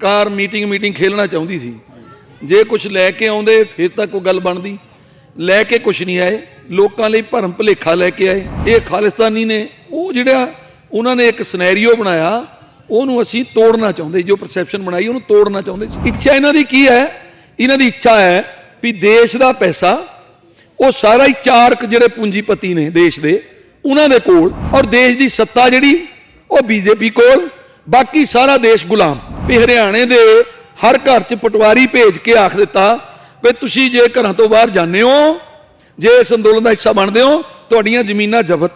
ਕਾਰ meeting meeting ਖੇਲਣਾ ਚਾਹੁੰਦੀ ਸੀ। ਜੇ ਕੁਝ ਲੈ ਕੇ ਆਉਂਦੇ, ਫਿਰ ਤਾਂ ਕੋਈ ਗੱਲ ਬਣਦੀ। ਲੈ ਕੇ ਕੁਝ ਨਹੀਂ ਆਏ। ਲੋਕਾਂ ਲਈ ਭਰਮ ਭੁਲੇਖਾ ਲੈ ਕੇ ਆਏ। ਇਹ ਖਾਲਿਸਤਾਨੀ ਨੇ, ਉਹ ਜਿਹੜਾ ਉਹਨਾਂ ਨੇ ਇੱਕ ਸਿਨੈਰੀਓ ਬਣਾਇਆ, ਉਹਨੂੰ ਅਸੀਂ ਤੋੜਨਾ ਚਾਹੁੰਦੇ। ਜੋ ਪਰਸੈਪਸ਼ਨ ਬਣਾਈ, ਉਹਨੂੰ ਤੋੜਨਾ ਚਾਹੁੰਦੇ ਸੀ। ਇੱਛਾ ਇਹਨਾਂ ਦੀ ਕੀ ਹੈ? ਇਹਨਾਂ ਦੀ ਇੱਛਾ ਹੈ ਵੀ ਦੇਸ਼ ਦਾ ਪੈਸਾ, ਉਹ ਸਾਰਾ ਹੀ ਚਾਰਕ ਜਿਹੜੇ ਪੂੰਜੀਪਤੀ ਨੇ ਦੇਸ਼ ਦੇ, ਉਹਨਾਂ ਦੇ ਕੋਲ ਔਰ ਦੇਸ਼ ਦੀ ਸੱਤਾ ਜਿਹੜੀ, ਉਹ ਬੀਜੇਪੀ ਕੋਲ ਬਾਕੀ ਸਾਰਾ ਦੇਸ਼ ਗੁਲਾਮ। ਵੀ ਹਰਿਆਣੇ ਦੇ ਹਰ ਘਰ 'ਚ ਪਟਵਾਰੀ ਭੇਜ ਕੇ ਆਖ ਦਿੱਤਾ ਵੀ ਤੁਸੀਂ ਜੇ ਘਰਾਂ ਤੋਂ ਬਾਹਰ ਜਾਂਦੇ ਹੋ, ਜੇ ਇਸ ਅੰਦੋਲਨ ਦਾ ਹਿੱਸਾ ਬਣਦੇ ਹੋ, ਤੁਹਾਡੀਆਂ ਜ਼ਮੀਨਾਂ ਜ਼ਬਤ,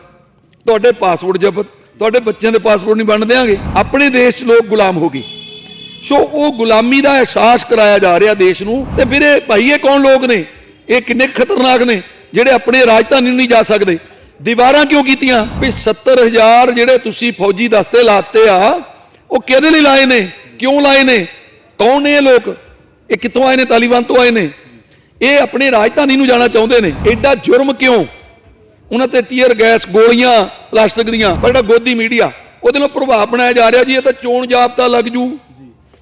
ਤੁਹਾਡੇ ਪਾਸਪੋਰਟ ਜ਼ਬਤ, ਤੁਹਾਡੇ ਬੱਚਿਆਂ ਦੇ ਪਾਸਪੋਰਟ ਨਹੀਂ ਬਣ ਦੇਾਂਗੇ ਆਪਣੇ ਦੇਸ਼ 'ਚ ਲੋਕ ਗੁਲਾਮ ਹੋ ਗਏ। ਸੋ ਉਹ ਗੁਲਾਮੀ ਦਾ ਅਹਿਸਾਸ ਕਰਾਇਆ ਜਾ ਰਿਹਾ ਦੇਸ਼ ਨੂੰ ਤੇ ਫਿਰ ਇਹ ਭਾਈ ਇਹ ਕੌਣ ਲੋਕ ਨੇ? ਇਹ ਕਿੰਨੇ ਖਤਰਨਾਕ ਨੇ ਜਿਹੜੇ ਆਪਣੇ ਰਾਜਧਾਨੀ ਨੂੰ ਨਹੀਂ ਜਾ ਸਕਦੇ? ਦੀਵਾਰਾਂ ਕਿਉਂ ਕੀਤੀਆਂ? ਵੀ 70000 ਜਿਹੜੇ ਤੁਸੀਂ ਫੌਜੀ ਦਸਤੇ ਲਾਤੇ ਆ ਉਹ ਕਿਹਦੇ ਲਈ ਲਾਏ ਨੇ? ਕਿਉਂ ਲਾਏ ਨੇ? ਕੌਣ ਨੇ ਇਹ ਲੋਕ? ਇਹ ਕਿੱਥੋਂ ਆਏ ਨੇ? ਤਾਲਿਬਾਨ ਤੋਂ ਆਏ ਨੇ? ਇਹ ਆਪਣੇ ਰਾਜਧਾਨੀ ਨੂੰ ਜਾਣਾ ਚਾਹੁੰਦੇ ਨੇ। ਐਡਾ ਜੁਰਮ ਕਿਉਂ? ਉਹਨਾਂ ਤੇ ਟੀਅਰ ਗੈਸ ਗੋਲੀਆਂ, ਪਲਾਸਟਿਕ ਦੀਆਂ, ਪਰ ਜਿਹੜਾ ਗੋਦੀ ਮੀਡੀਆ, ਉਹਦੇ ਨਾਲ ਪ੍ਰਭਾਵ ਬਣਾਇਆ ਜਾ ਰਿਹਾ ਜੀ, ਇਹ ਤਾਂ ਚੋਣ ਜਾਬਤਾ ਲੱਗ ਜੂ।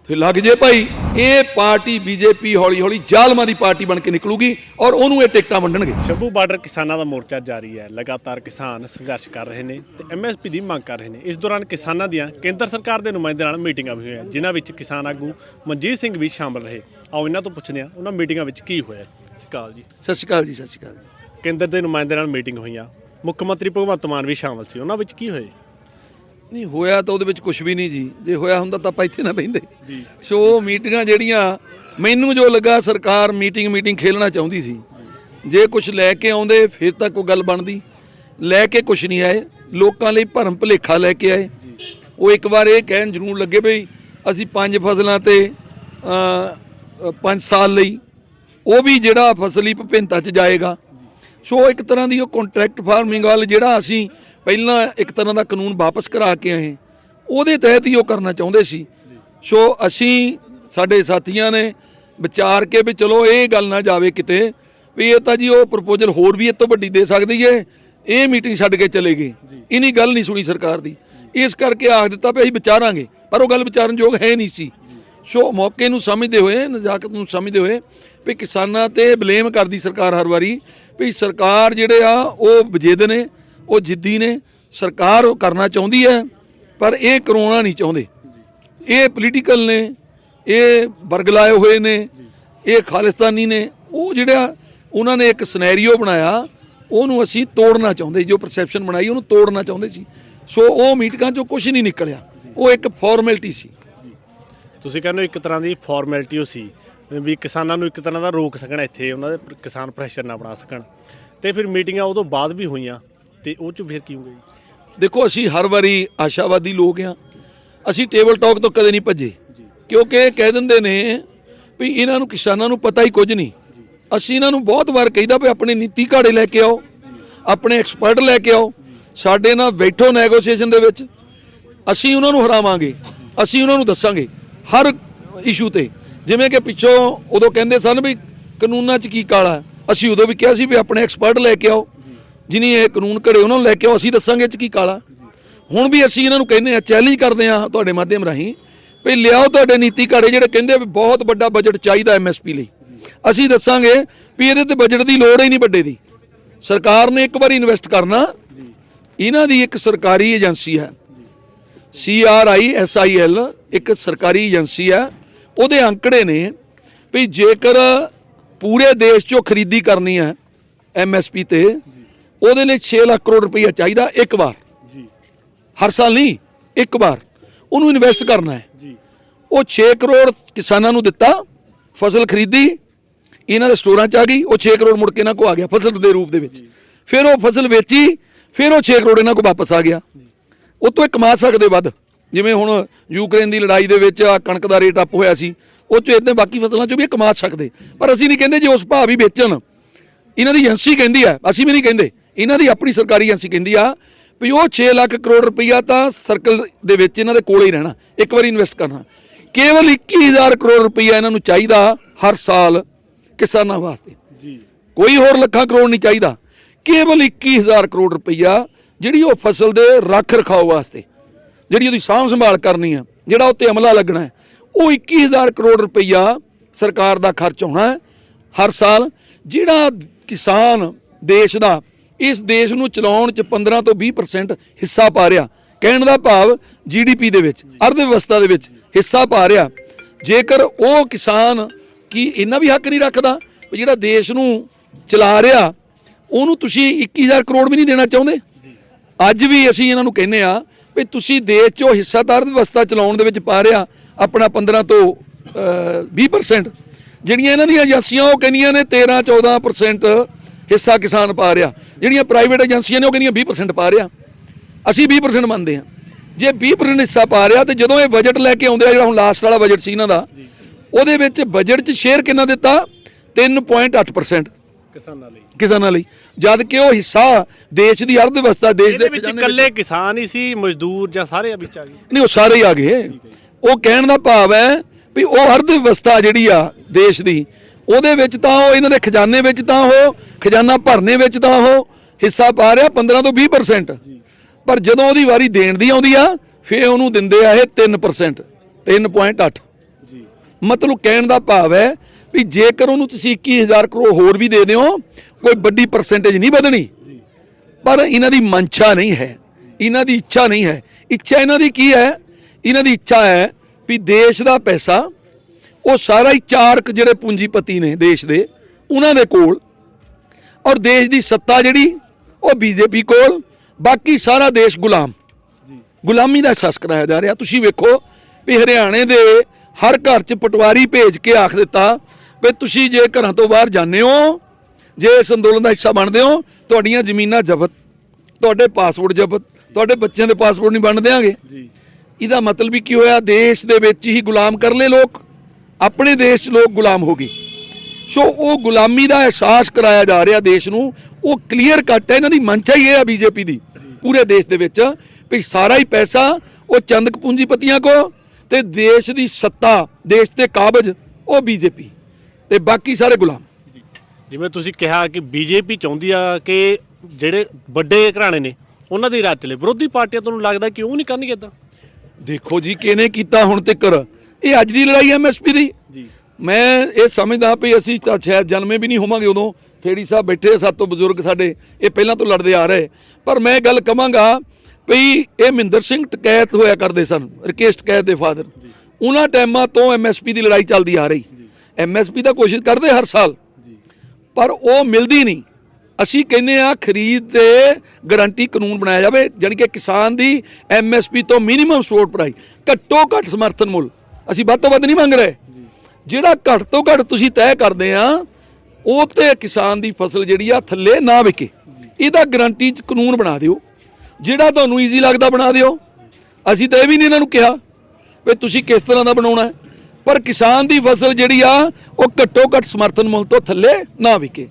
ਫਿਰ ਲੱਗ ਜੇ ਭਾਈ ਇਹ ਪਾਰਟੀ ਬੀਜੇਪੀ ਹੌਲੀ ਹੌਲੀ ਜ਼ਾਲਮਾਂ ਦੀ ਪਾਰਟੀ ਬਣ ਕੇ ਨਿਕਲੂਗੀ ਔਰ ਉਹਨੂੰ ਇਹ ਟਿਕਟਾਂ ਵੰਡਣਗੇ। ਸ਼ੰਭੂ ਬਾਰਡਰ ਕਿਸਾਨਾਂ ਦਾ ਮੋਰਚਾ ਜਾਰੀ ਹੈ। ਲਗਾਤਾਰ ਕਿਸਾਨ ਸੰਘਰਸ਼ ਕਰ ਰਹੇ ਨੇ ਤੇ ਐਮਐਸਪੀ ਦੀ ਮੰਗ ਕਰ ਰਹੇ ਨੇ। ਇਸ ਦੌਰਾਨ ਕਿਸਾਨਾਂ ਦੀਆਂ ਕੇਂਦਰ ਸਰਕਾਰ ਦੇ ਨੁਮਾਇੰਦਿਆਂ ਨਾਲ ਮੀਟਿੰਗਾਂ ਵੀ ਹੋਈਆਂ ਜਿਨ੍ਹਾਂ ਵਿੱਚ ਕਿਸਾਨ ਆਗੂ ਮਨਜੀਤ ਸਿੰਘ ਵੀ ਸ਼ਾਮਲ ਰਹੇ। ਆਓ ਇਹਨਾਂ ਤੋਂ ਪੁੱਛਦੇ ਹਾਂ ਉਹਨਾਂ ਮੀਟਿੰਗਾਂ ਵਿੱਚ ਕੀ ਹੋਇਆ? ਸਤਿ ਸ਼੍ਰੀ ਅਕਾਲ ਜੀ। ਸਤਿ ਸ਼੍ਰੀ ਅਕਾਲ ਜੀ ਸਤਿ ਸ਼੍ਰੀ ਅਕਾਲ ਜੀ। ਕੇਂਦਰ ਦੇ ਨੁਮਾਇੰਦਿਆਂ ਨਾਲ ਮੀਟਿੰਗ ਹੋਈਆਂ। ਮੁੱਖ ਮੰਤਰੀ ਭਗਵੰਤ ਮਾਨ ਵੀ ਸ਼ਾਮਲ ਸੀ। ਉਹਨਾਂ ਵਿੱਚ ਕੀ ਹੋਇਆ? ਨਹੀਂ ਹੋਇਆ ਤਾਂ ਉਹਦੇ ਵਿੱਚ ਕੁਝ ਵੀ ਨਹੀਂ ਜੀ। ਜੇ ਹੋਇਆ ਹੁੰਦਾ ਤਾਂ ਆਪਾਂ ਇੱਥੇ ਨਾ ਬਹਿੰਦੇ। ਜੀ। ਸੋ ਉਹ ਮੀਟਿੰਗਾਂ ਜਿਹੜੀਆਂ ਮੈਨੂੰ ਜੋ ਲੱਗਾ ਸਰਕਾਰ ਮੀਟਿੰਗ ਮੀਟਿੰਗ ਖੇਲਣਾ ਚਾਹੁੰਦੀ ਸੀ। ਜੇ ਕੁਝ ਲੈ ਕੇ ਆਉਂਦੇ ਫਿਰ ਤਾਂ ਕੋਈ ਗੱਲ ਬਣਦੀ। ਲੈ ਕੇ ਕੁਝ ਨਹੀਂ ਆਏ। ਲੋਕਾਂ ਲਈ ਭਰਮ ਭੁਲੇਖਾ ਲੈ ਕੇ ਆਏ। ਉਹ ਇੱਕ ਵਾਰ ਇਹ ਕਹਿਣ ਜ਼ਰੂਰ ਲੱਗੇ ਬਈ ਅਸੀਂ ਪੰਜ ਫਸਲਾਂ ਤੇ 5 ਸਾਲ ਲਈ ਉਹ ਵੀ ਜਿਹੜਾ ਫਸਲੀ ਵਿਭਿੰਨਤਾ ਚ ਜਾਏਗਾ। ਸੋ ਇੱਕ ਤਰ੍ਹਾਂ ਦੀ ਉਹ ਕੰਟਰੈਕਟ ਫਾਰਮਿੰਗ ਵੱਲ ਜਿਹੜਾ ਅਸੀਂ ਪਹਿਲਾਂ ਇੱਕ ਤਰ੍ਹਾਂ ਦਾ ਕਾਨੂੰਨ ਵਾਪਸ ਕਰਾ ਕੇ ਆਏ। ਉਹਦੇ ਤਹਿਤ ਹੀ ਉਹ ਕਰਨਾ ਚਾਹੁੰਦੇ ਸੀ। ਸੋ ਅਸੀਂ ਸਾਡੇ ਸਾਥੀਆਂ ਨੇ ਵਿਚਾਰ ਕੇ ਵੀ ਚਲੋ ਇਹ ਗੱਲ ਨਾ ਜਾਵੇ ਕਿਤੇ ਵੀ ਇਹ ਤਾਂ ਜੀ ਉਹ ਪ੍ਰਪੋਜ਼ਲ ਹੋਰ ਵੀ ਇਹ ਤੋਂ ਵੱਡੀ ਦੇ ਸਕਦੀ ਏ ਇਹ ਮੀਟਿੰਗ ਛੱਡ ਕੇ ਚਲੇ ਗਏ। ਇਨੀ ਗੱਲ ਨਹੀਂ ਸੁਣੀ ਸਰਕਾਰ ਦੀ। ਇਸ ਕਰਕੇ ਆਖ ਦਿੱਤਾ ਵੀ ਅਸੀਂ ਵਿਚਾਰਾਂਗੇ ਪਰ ਉਹ ਗੱਲ ਵਿਚਾਰਨ ਯੋਗ ਹੈ ਨਹੀਂ ਸੀ। ਸੋ ਮੌਕੇ ਨੂੰ ਸਮਝਦੇ ਹੋਏ ਨਜ਼ਾਕਤ ਨੂੰ ਸਮਝਦੇ ਹੋਏ ਵੀ ਕਿਸਾਨਾਂ ਤੇ ਬਲੇਮ ਕਰਦੀ ਸਰਕਾਰ ਹਰ ਵਾਰੀ ਵੀ ਸਰਕਾਰ ਜਿਹੜੇ ਆ ਉਹ ਵਜੇਦ ਨੇ ਉਹ ਜਿੱਦੀ ਨੇ ਸਰਕਾਰ ਉਹ ਕਰਨਾ ਚਾਹੁੰਦੀ ਹੈ, ਪਰ ਇਹ ਕਰਵਾਉਣਾ ਨਹੀਂ ਚਾਹੁੰਦੇ। ਇਹ ਪੋਲੀਟੀਕਲ ਨੇ, ਇਹ ਵਰਗ ਲਾਏ ਹੋਏ ਨੇ, ਇਹ ਖਾਲਿਸਤਾਨੀ ਨੇ, ਉਹ ਜਿਹੜਾ ਉਹਨਾਂ ਨੇ ਇੱਕ ਸਿਨੈਰੀਓ ਬਣਾਇਆ, ਉਹਨੂੰ ਅਸੀਂ ਤੋੜਨਾ ਚਾਹੁੰਦੇ। ਜੋ ਪਰਸੈਪਸ਼ਨ ਬਣਾਈ, ਉਹਨੂੰ ਤੋੜਨਾ ਚਾਹੁੰਦੇ ਸੀ। ਸੋ ਉਹ ਮੀਟਿੰਗਾਂ ਚੋਂ ਕੁਝ ਨਹੀਂ ਨਿਕਲਿਆ। ਉਹ ਇੱਕ ਫਾਰਮੈਲਿਟੀ ਸੀ। ਤੁਸੀਂ ਕਹਿੰਦੇ ਹੋ ਇੱਕ ਤਰ੍ਹਾਂ ਦੀ ਫਾਰਮੈਲਿਟੀ ਉਹ ਸੀ। ਵੀ ਕਿਸਾਨਾਂ ਨੂੰ ਇੱਕ ਤਰ੍ਹਾਂ ਦਾ ਰੋਕ ਸਕਣ ਇੱਥੇ, ਉਹਨਾਂ ਦੇ ਕਿਸਾਨ ਪ੍ਰੈਸ਼ਰ ਨਾ ਬਣਾ ਸਕਣ। ਤੇ ਫਿਰ ਮੀਟਿੰਗਾਂ ਉਦੋਂ ਬਾਅਦ ਵੀ ਹੋਈਆਂ। ਤੇ ਉਹ ਚ ਫਿਰ ਕੀ ਹੋਊਗਾ ਜੀ? ਦੇਖੋ ਅਸੀਂ ਹਰ ਵਾਰੀ ਆਸ਼ਾਵਾਦੀ ਲੋਕ ਆ ਅਸੀਂ ਟੇਬਲ ਟਾਕ ਤੋਂ ਕਦੇ ਨਹੀਂ ਭੱਜੇ। ਕਿਉਂਕਿ ਕਹਿ ਦਿੰਦੇ ਨੇ ਵੀ ਇਹਨਾਂ ਨੂੰ ਕਿਸਾਨਾਂ ਨੂੰ ਪਤਾ ਹੀ ਕੁਝ ਨਹੀਂ। ਅਸੀਂ ਇਹਨਾਂ ਨੂੰ ਬਹੁਤ ਵਾਰ ਕਹੀਦਾ ਵੀ ਆਪਣੇ ਨੀਤੀ ਘਾੜੇ ਲੈ ਕੇ ਆਓ ਆਪਣੇ ਐਕਸਪਰਟ ਲੈ ਕੇ ਆਓ। ਸਾਡੇ ਨਾਲ ਬੈਠੋ ਨੈਗੋਸੀਏਸ਼ਨ ਦੇ ਵਿੱਚ। ਅਸੀਂ ਉਹਨਾਂ ਨੂੰ ਹਰਾਵਾਂਗੇ। ਅਸੀਂ ਉਹਨਾਂ ਨੂੰ ਦੱਸਾਂਗੇ ਹਰ ਇਸ਼ੂ ਤੇ। ਜਿਵੇਂ ਕਿ ਪਿੱਛੋਂ ਉਦੋਂ ਕਹਿੰਦੇ ਸਨ ਵੀ ਕਾਨੂੰਨਾਂ 'ਚ ਕੀ ਕਾਲਾ। ਅਸੀਂ ਉਦੋਂ ਵੀ ਕਿਹਾ ਸੀ ਵੀ ਆਪਣੇ ਐਕਸਪਰਟ ਲੈ ਕੇ ਆਓ। ਜਿਨੀ ਇਹ ਕਾਨੂੰਨ ਘੜੇ ਉਹਨਾਂ ਨੂੰ ਲੈ ਕੇ ਆਓ, ਅਸੀਂ ਦੱਸਾਂਗੇ ਇਹ 'ਚ ਕੀ ਕਾਲਾ। ਹੁਣ ਵੀ ਅਸੀਂ ਇਹਨਾਂ ਨੂੰ ਕਹਿੰਦੇ ਆ ਚੈਲੰਜ ਕਰਦੇ ਆ ਤੁਹਾਡੇ ਮਾਧਿਅਮ ਰਾਹੀਂ ਵੀ ਲਿਆਓ ਤੁਹਾਡੇ ਨੀਤੀ ਘੜੇ ਜਿਹੜੇ ਕਹਿੰਦੇ ਵੀ ਬਹੁਤ ਵੱਡਾ ਬਜਟ ਚਾਹੀਦਾ ਐਮਐਸਪੀ ਲਈ। ਅਸੀਂ ਦੱਸਾਂਗੇ ਵੀ ਇਹਦੇ ਤੇ ਬਜਟ ਦੀ ਲੋੜ ਹੀ ਨਹੀਂ ਵੱਡੇ ਦੀ। ਸਰਕਾਰ ਨੇ ਇੱਕ ਵਾਰੀ ਇਨਵੈਸਟ ਕਰਨਾ। ਇਹਨਾਂ ਦੀ ਇੱਕ ਸਰਕਾਰੀ ਏਜੰਸੀ ਹੈ। C R I S I L ਇੱਕ ਸਰਕਾਰੀ ਏਜੰਸੀ ਹੈ। ਉਹਦੇ ਅੰਕੜੇ ਨੇ ਵੀ ਜੇਕਰ ਪੂਰੇ ਦੇਸ਼ 'ਚੋਂ ਖਰੀਦੀ ਕਰਨੀ ਹੈ ਐਮਐਸਪੀ ਤੇ ਉਹਦੇ ਲਈ 6 ਲੱਖ ਕਰੋੜ ਰੁਪਈਆ ਚਾਹੀਦਾ ਇੱਕ ਵਾਰ। ਜੀ। ਹਰ ਸਾਲ ਨਹੀਂ ਇੱਕ ਵਾਰ। ਉਹਨੂੰ ਇਨਵੈਸਟ ਕਰਨਾ ਹੈ। ਜੀ। ਉਹ 6 ਕਰੋੜ ਕਿਸਾਨਾਂ ਨੂੰ ਦਿੱਤਾ ਫਸਲ ਖਰੀਦੀ ਇਹਨਾਂ ਦੇ ਸਟੋਰਾਂ 'ਚ ਆ ਗਈ ਉਹ 6 ਕਰੋੜ ਮੁੜ ਕੇ ਇਹਨਾਂ ਕੋ ਆ ਗਿਆ ਫਸਲ ਦੇ ਰੂਪ ਦੇ ਵਿੱਚ। ਫਿਰ ਉਹ ਫਸਲ ਵੇਚੀ ਫਿਰ ਉਹ 6 ਕਰੋੜ ਇਹਨਾਂ ਕੋ ਵਾਪਸ ਆ ਗਿਆ। ਉਹ ਤੋਂ ਇਹ ਕਮਾ ਸਕਦੇ ਵੱਧ। ਜਿਵੇਂ ਹੁਣ ਯੂਕਰੇਨ ਦੀ ਲੜਾਈ ਦੇ ਵਿੱਚ ਆ ਕਣਕ ਦਾ ਰੇਟ ਅਪ ਹੋਇਆ ਸੀ ਉਹ ਚ ਇਦਾਂ ਬਾਕੀ ਫਸਲਾਂ ਚੋਂ ਵੀ ਕਮਾ ਸਕਦੇ। ਪਰ ਅਸੀਂ ਨਹੀਂ ਕਹਿੰਦੇ ਜੇ ਉਸ ਭਾਅ ਵੀ ਵੇਚਣ। ਇਹਨਾਂ ਦੀ ਏਜੰਸੀ ਕਹਿੰਦੀ ਆ ਅਸੀਂ ਵੀ ਨਹੀਂ ਕਹਿੰਦੇ। ਇਹਨਾਂ ਦੀ ਆਪਣੀ ਸਰਕਾਰੀ ਏਜੰਸੀ ਕਹਿੰਦੀ ਆ ਵੀ ਉਹ 6 ਲੱਖ ਕਰੋੜ ਰੁਪਈਆ ਤਾਂ ਸਰਕਲ ਦੇ ਵਿੱਚ ਇਹਨਾਂ ਦੇ ਕੋਲੇ ਹੀ ਰਹਿਣਾ ਇੱਕ ਵਾਰੀ ਇਨਵੈਸਟ ਕਰਨਾ। ਕੇਵਲ 21000 ਕਰੋੜ ਰੁਪਈਆ ਇਹਨਾਂ ਨੂੰ ਚਾਹੀਦਾ ਹਰ ਸਾਲ ਕਿਸਾਨਾਂ ਵਾਸਤੇ। ਜੀ। ਕੋਈ ਹੋਰ ਲੱਖਾਂ ਕਰੋੜ ਨਹੀਂ ਚਾਹੀਦਾ। ਕੇਵਲ 21000 ਕਰੋੜ ਰੁਪਈਆ ਜਿਹੜੀ ਉਹ ਫਸਲ ਦੇ ਰੱਖ ਰਖਾਓ ਵਾਸਤੇ ਜਿਹੜੀ ਉਹਦੀ ਸਾਂਭ ਸੰਭਾਲ ਕਰਨੀ ਆ ਜਿਹੜਾ ਉੱਤੇ ਅਮਲਾ ਲੱਗਣਾ ਹੈ ਉਹ 21000 ਕਰੋੜ ਰੁਪਈਆ ਸਰਕਾਰ ਦਾ ਖਰਚ ਹੋਣਾ ਹਰ ਸਾਲ। ਜਿਹੜਾ ਕਿਸਾਨ ਦੇਸ਼ ਦਾ ਇਸ ਦੇਸ਼ ਨੂੰ ਚਲਾਉਣ ਚ 15 ਤੋਂ 20% ਹਿੱਸਾ ਪਾ ਰਿਹਾ। ਕਹਿਣ ਦਾ ਭਾਵ ਜੀਡੀਪੀ ਦੇ ਵਿੱਚ ਅਰਥ ਵਿਵਸਥਾ ਦੇ ਵਿੱਚ ਹਿੱਸਾ ਪਾ ਰਿਹਾ। ਜੇਕਰ ਉਹ ਕਿਸਾਨ ਕੀ ਇੰਨਾ ਵੀ ਹੱਕ ਨਹੀਂ ਰੱਖਦਾ ਵੀ ਜਿਹੜਾ ਦੇਸ਼ ਨੂੰ ਚਲਾ ਰਿਹਾ ਉਹਨੂੰ ਤੁਸੀਂ 21000 ਕਰੋੜ ਵੀ ਨਹੀਂ ਦੇਣਾ ਚਾਹੁੰਦੇ? ਅੱਜ ਵੀ ਅਸੀਂ ਇਹਨਾਂ ਨੂੰ ਕਹਿੰਨੇ ਆ ਵੀ ਤੁਸੀਂ ਦੇਸ਼ 'ਚੋਂ ਹਿੱਸਾਦਾਰ ਵਿਵਸਥਾ ਚਲਾਉਣ ਦੇ ਵਿੱਚ ਪਾ ਰਿਹਾ ਆਪਣਾ 15 ਤੋਂ ਅਹ, 20% ਜਿਹੜੀਆਂ ਇਹਨਾਂ ਦੀਆਂ ਏਜੰਸੀਆਂ ਉਹ ਕਹਿੰਦੀਆਂ ਨੇ 13 14% ਹਿੱਸਾ ਕਿਸਾਨ ਪਾ ਰਿਹਾ। ਜਿਹੜੀਆਂ ਪ੍ਰਾਈਵੇਟ ਏਜੰਸੀਆਂ ਨੇ ਉਹ ਕਹਿੰਦੀਆਂ 20% ਪਾ ਰਿਹਾ। ਅਸੀਂ 20% ਮੰਨਦੇ ਹਾਂ। ਜੇ 20% ਹਿੱਸਾ ਪਾ ਰਿਹਾ ਤੇ ਜਦੋਂ ਇਹ ਬਜਟ ਲੈ ਕੇ ਆਉਂਦੇ ਆ ਜਿਹੜਾ ਹੁਣ ਲਾਸਟ ਵਾਲਾ ਬਜਟ ਸੀ ਇਹਨਾਂ ਦਾ ਉਹਦੇ ਵਿੱਚ ਬਜਟ 'ਚ ਸ਼ੇਅਰ ਕਿੰਨਾ ਦਿੱਤਾ? 3.8% ਕਿਸਾਨਾਂ ਲਈ। ਕਿਸਾਨਾਂ ਲਈ। ਜਦ ਕਿ ਉਹ ਹਿੱਸਾ ਦੇਸ਼ ਦੀ ਅਰਥ ਵਿਵਸਥਾ ਦੇਸ਼ ਦੇ ਵਿੱਚ ਇਕੱਲੇ ਕਿਸਾਨ ਹੀ ਸੀ ਮਜ਼ਦੂਰ ਜਾਂ ਸਾਰੇ ਵਿੱਚ ਆ ਗਏ? ਨਹੀਂ ਉਹ ਸਾਰੇ ਹੀ ਆ ਗਏ। ਉਹ ਕਹਿਣ ਦਾ ਭਾਵ ਹੈ ਵੀ ਉਹ ਅਰਧ ਵਿਵਸਥਾ ਜਿਹੜੀ ਆ ਦੇਸ਼ ਦੀ ਉਹਦੇ ਵਿੱਚ ਤਾਂ ਉਹ ਇਹਨਾਂ ਦੇ ਖਜ਼ਾਨੇ ਵਿੱਚ ਤਾਂ ਉਹ ਖਜ਼ਾਨਾ ਭਰਨੇ ਵਿੱਚ ਤਾਂ ਉਹ ਹਿੱਸਾ ਪਾ ਰਿਹਾ 15 ਤੋਂ 20% ਪਰ ਜਦੋਂ ਉਹਦੀ ਵਾਰੀ ਦੇਣ ਦੀ ਆਉਂਦੀ ਆ ਫੇਰ ਉਹਨੂੰ ਦਿੰਦੇ ਆ ਇਹ 3% 3.8 ਜੀ। ਮਤਲਬ ਕਹਿਣ ਦਾ ਭਾਵ ਹੈ ਵੀ ਜੇਕਰ ਉਹਨੂੰ ਤੁਸੀਂ 21000 ਕਰੋੜ ਹੋਰ ਵੀ ਦੇ ਦਿਓ ਕੋਈ ਵੱਡੀ ਪਰਸੈਂਟੇਜ ਨਹੀਂ ਵਧਣੀ। ਪਰ ਇਹਨਾਂ ਦੀ ਮਨਸ਼ਾ ਨਹੀਂ ਹੈ ਇਹਨਾਂ ਦੀ ਇੱਛਾ ਨਹੀਂ ਹੈ। ਇੱਛਾ ਇਹਨਾਂ ਦੀ ਕੀ ਹੈ? ਇਹਨਾਂ ਦੀ ਇੱਛਾ ਹੈ ਵੀ ਦੇਸ਼ ਦਾ ਪੈਸਾ ਉਹ ਸਾਰਾ ਹੀ ਚਾਰਕ ਜਿਹੜੇ ਪੂੰਜੀਪਤੀ ਨੇ ਦੇਸ਼ ਦੇ ਉਹਨਾਂ ਦੇ ਕੋਲ। ਔਰ ਦੇਸ਼ ਦੀ ਸੱਤਾ ਜਿਹੜੀ ਉਹ ਬੀਜੇਪੀ ਕੋਲ ਬਾਕੀ ਸਾਰਾ ਦੇਸ਼ ਗੁਲਾਮ। ਗੁਲਾਮੀ ਦਾ ਅਹਿਸਾਸ ਕਰਾਇਆ ਜਾ ਰਿਹਾ। ਤੁਸੀਂ ਵੇਖੋ ਵੀ ਹਰਿਆਣੇ ਦੇ ਹਰ ਘਰ 'ਚ ਪਟਵਾਰੀ ਭੇਜ ਕੇ ਆਖ ਦਿੱਤਾ ਵੀ ਤੁਸੀਂ ਜੇ ਘਰਾਂ ਤੋਂ ਬਾਹਰ ਜਾਂਦੇ ਹੋ ਜੇ ਇਸ ਅੰਦੋਲਨ ਦਾ ਹਿੱਸਾ ਬਣਦੇ ਹੋ ਤੁਹਾਡੀਆਂ ਜ਼ਮੀਨਾਂ ਜ਼ਬਤ ਤੁਹਾਡੇ ਪਾਸਪੋਰਟ ਜ਼ਬਤ ਤੁਹਾਡੇ ਬੱਚਿਆਂ ਦੇ ਪਾਸਪੋਰਟ ਨਹੀਂ ਬਣ ਦੇਾਂਗੇ ਜੀ। ਇਹਦਾ ਮਤਲਬ ਵੀ ਕੀ ਹੋਇਆ? ਦੇਸ਼ ਦੇ ਵਿੱਚ ਹੀ ਗੁਲਾਮ ਕਰ ਲਏ ਲੋਕ। ਆਪਣੇ ਦੇਸ਼ 'ਚ ਲੋਕ ਗੁਲਾਮ ਹੋ ਗਏ। ਸੋ ਉਹ ਗੁਲਾਮੀ ਦਾ ਅਹਿਸਾਸ ਕਰਾਇਆ ਜਾ ਰਿਹਾ ਦੇਸ਼ ਨੂੰ। ਉਹ ਕਲੀਅਰ ਕੱਟ ਹੈ ਇਹਨਾਂ ਦੀ ਮਨਸ਼ਾ ਹੀ ਇਹ ਆ ਬੀਜੇਪੀ ਦੀ। ਪੂਰੇ ਦੇਸ਼ ਦੇ ਵਿੱਚ ਵੀ ਸਾਰਾ ਹੀ ਪੈਸਾ ਉਹ ਚੰਦਕ ਪੂੰਜੀਪਤੀਆਂ ਕੋ ਤੇ ਦੇਸ਼ ਦੀ ਸੱਤਾ ਦੇਸ਼ ਤੇ ਕਾਬਜ ਉਹ ਬੀਜੇਪੀ। ਤੇ ਬਾਕੀ ਸਾਰੇ ਗੁਲਾਮ। ਜਿਵੇਂ ਤੁਸੀਂ ਕਿਹਾ ਕਿ ਬੀਜੇਪੀ ਚਾਹੁੰਦੀ ਆ ਕਿ ਜਿਹੜੇ ਵੱਡੇ ਘਰਾਣੇ ਨੇ ਉਹਨਾਂ ਦੀ ਰਾਜ ਚਲੇ। ਵਿਰੋਧੀ ਪਾਰਟੀਆਂ ਤੁਹਾਨੂੰ ਲੱਗਦਾ ਕਿ ਉਹ ਨਹੀਂ ਕਰਨਗੇ ਇਦਾਂ ਦੇਖੋ ਜੀ ਕਿਹਨੇ ਕੀਤਾ ਹੁਣ ਤੱਕਰ? ਇਹ ਅੱਜ ਦੀ ਲੜਾਈ ਐਮਐਸਪੀ ਦੀ। ਜੀ। ਮੈਂ ਇਹ ਸਮਝਦਾ ਵੀ ਅਸੀਂ ਤਾਂ ਸ਼ਾਇਦ ਜਨਮੇ ਵੀ ਨਹੀਂ ਹੋਵਾਂਗੇ ਉਦੋਂ। ਫੇੜੀ ਸਾਹਿਬ ਬੈਠੇ ਸਾਡੇ ਤੋਂ ਬਜ਼ੁਰਗ ਸਾਡੇ ਇਹ ਪਹਿਲਾਂ ਤੋਂ ਲੜਦੇ ਆ ਰਹੇ। ਪਰ ਮੈਂ ਗੱਲ ਕਵਾਂਗਾ ਵੀ ਇਹ ਮਹਿੰਦਰ ਸਿੰਘ ਟਕੈਤ ਹੋਇਆ ਕਰਦੇ ਸਨ ਰਕੇਸ਼ ਟਕੈਤ ਦੇ ਫਾਦਰ। ਉਹਨਾਂ ਟਾਈਮਾਂ ਤੋਂ ਐਮਐਸਪੀ ਦੀ ਲੜਾਈ ਚੱਲਦੀ ਆ ਰਹੀ। ਐਮਐਸਪੀ ਦਾ ਕੋਸ਼ਿਸ਼ ਕਰਦੇ ਹਰ ਸਾਲ। ਪਰ ਉਹ ਮਿਲਦੀ ਨਹੀਂ। ਅਸੀਂ ਕਹਿੰਦੇ ਆ ਖਰੀਦ ਤੇ ਗਾਰੰਟੀ ਕਾਨੂੰਨ ਬਣਾਇਆ ਜਾਵੇ ਜਾਣੀ ਕਿ ਕਿਸਾਨ ਦੀ ਐਮਐਸਪੀ ਤੋਂ ਮਿਨੀਮਮ ਸਪੋਰਟ ਪ੍ਰਾਈਸ ਘੱਟੋ ਘੱਟ ਸਮਰਥਨ ਮੁੱਲ। ਅਸੀਂ ਵੱਧ ਤੋਂ ਵੱਧ ਨਹੀਂ ਮੰਗ ਰਹੇ। ਜਿਹੜਾ ਘੱਟ ਤੋਂ ਘੱਟ ਤੁਸੀਂ ਤੈਅ ਕਰਦੇ ਆ ਉਹ ਤੇ ਕਿਸਾਨ ਦੀ ਫਸਲ ਜਿਹੜੀ ਆ ਥੱਲੇ ਨਾ ਵਿਕੇ। ਇਹਦਾ ਗਾਰੰਟੀ ਚ ਕਾਨੂੰਨ ਬਣਾ ਦਿਓ। ਜਿਹੜਾ ਤੁਹਾਨੂੰ ਈਜ਼ੀ ਲੱਗਦਾ ਬਣਾ ਦਿਓ। ਅਸੀਂ ਤਾਂ ਇਹ ਵੀ ਨਹੀਂ ਇਹਨਾਂ ਨੂੰ ਕਿਹਾ ਵੀ ਤੁਸੀਂ ਕਿਸ ਤਰ੍ਹਾਂ ਦਾ ਬਣਾਉਣਾ ਪਰ ਕਿਸਾਨ ਦੀ ਫਸਲ ਜਿਹੜੀ ਆ ਉਹ ਘੱਟੋ ਘੱਟ ਸਮਰਥਨ ਮੁੱਲ ਤੋਂ ਥੱਲੇ ਨਾ ਵਿਕੇ।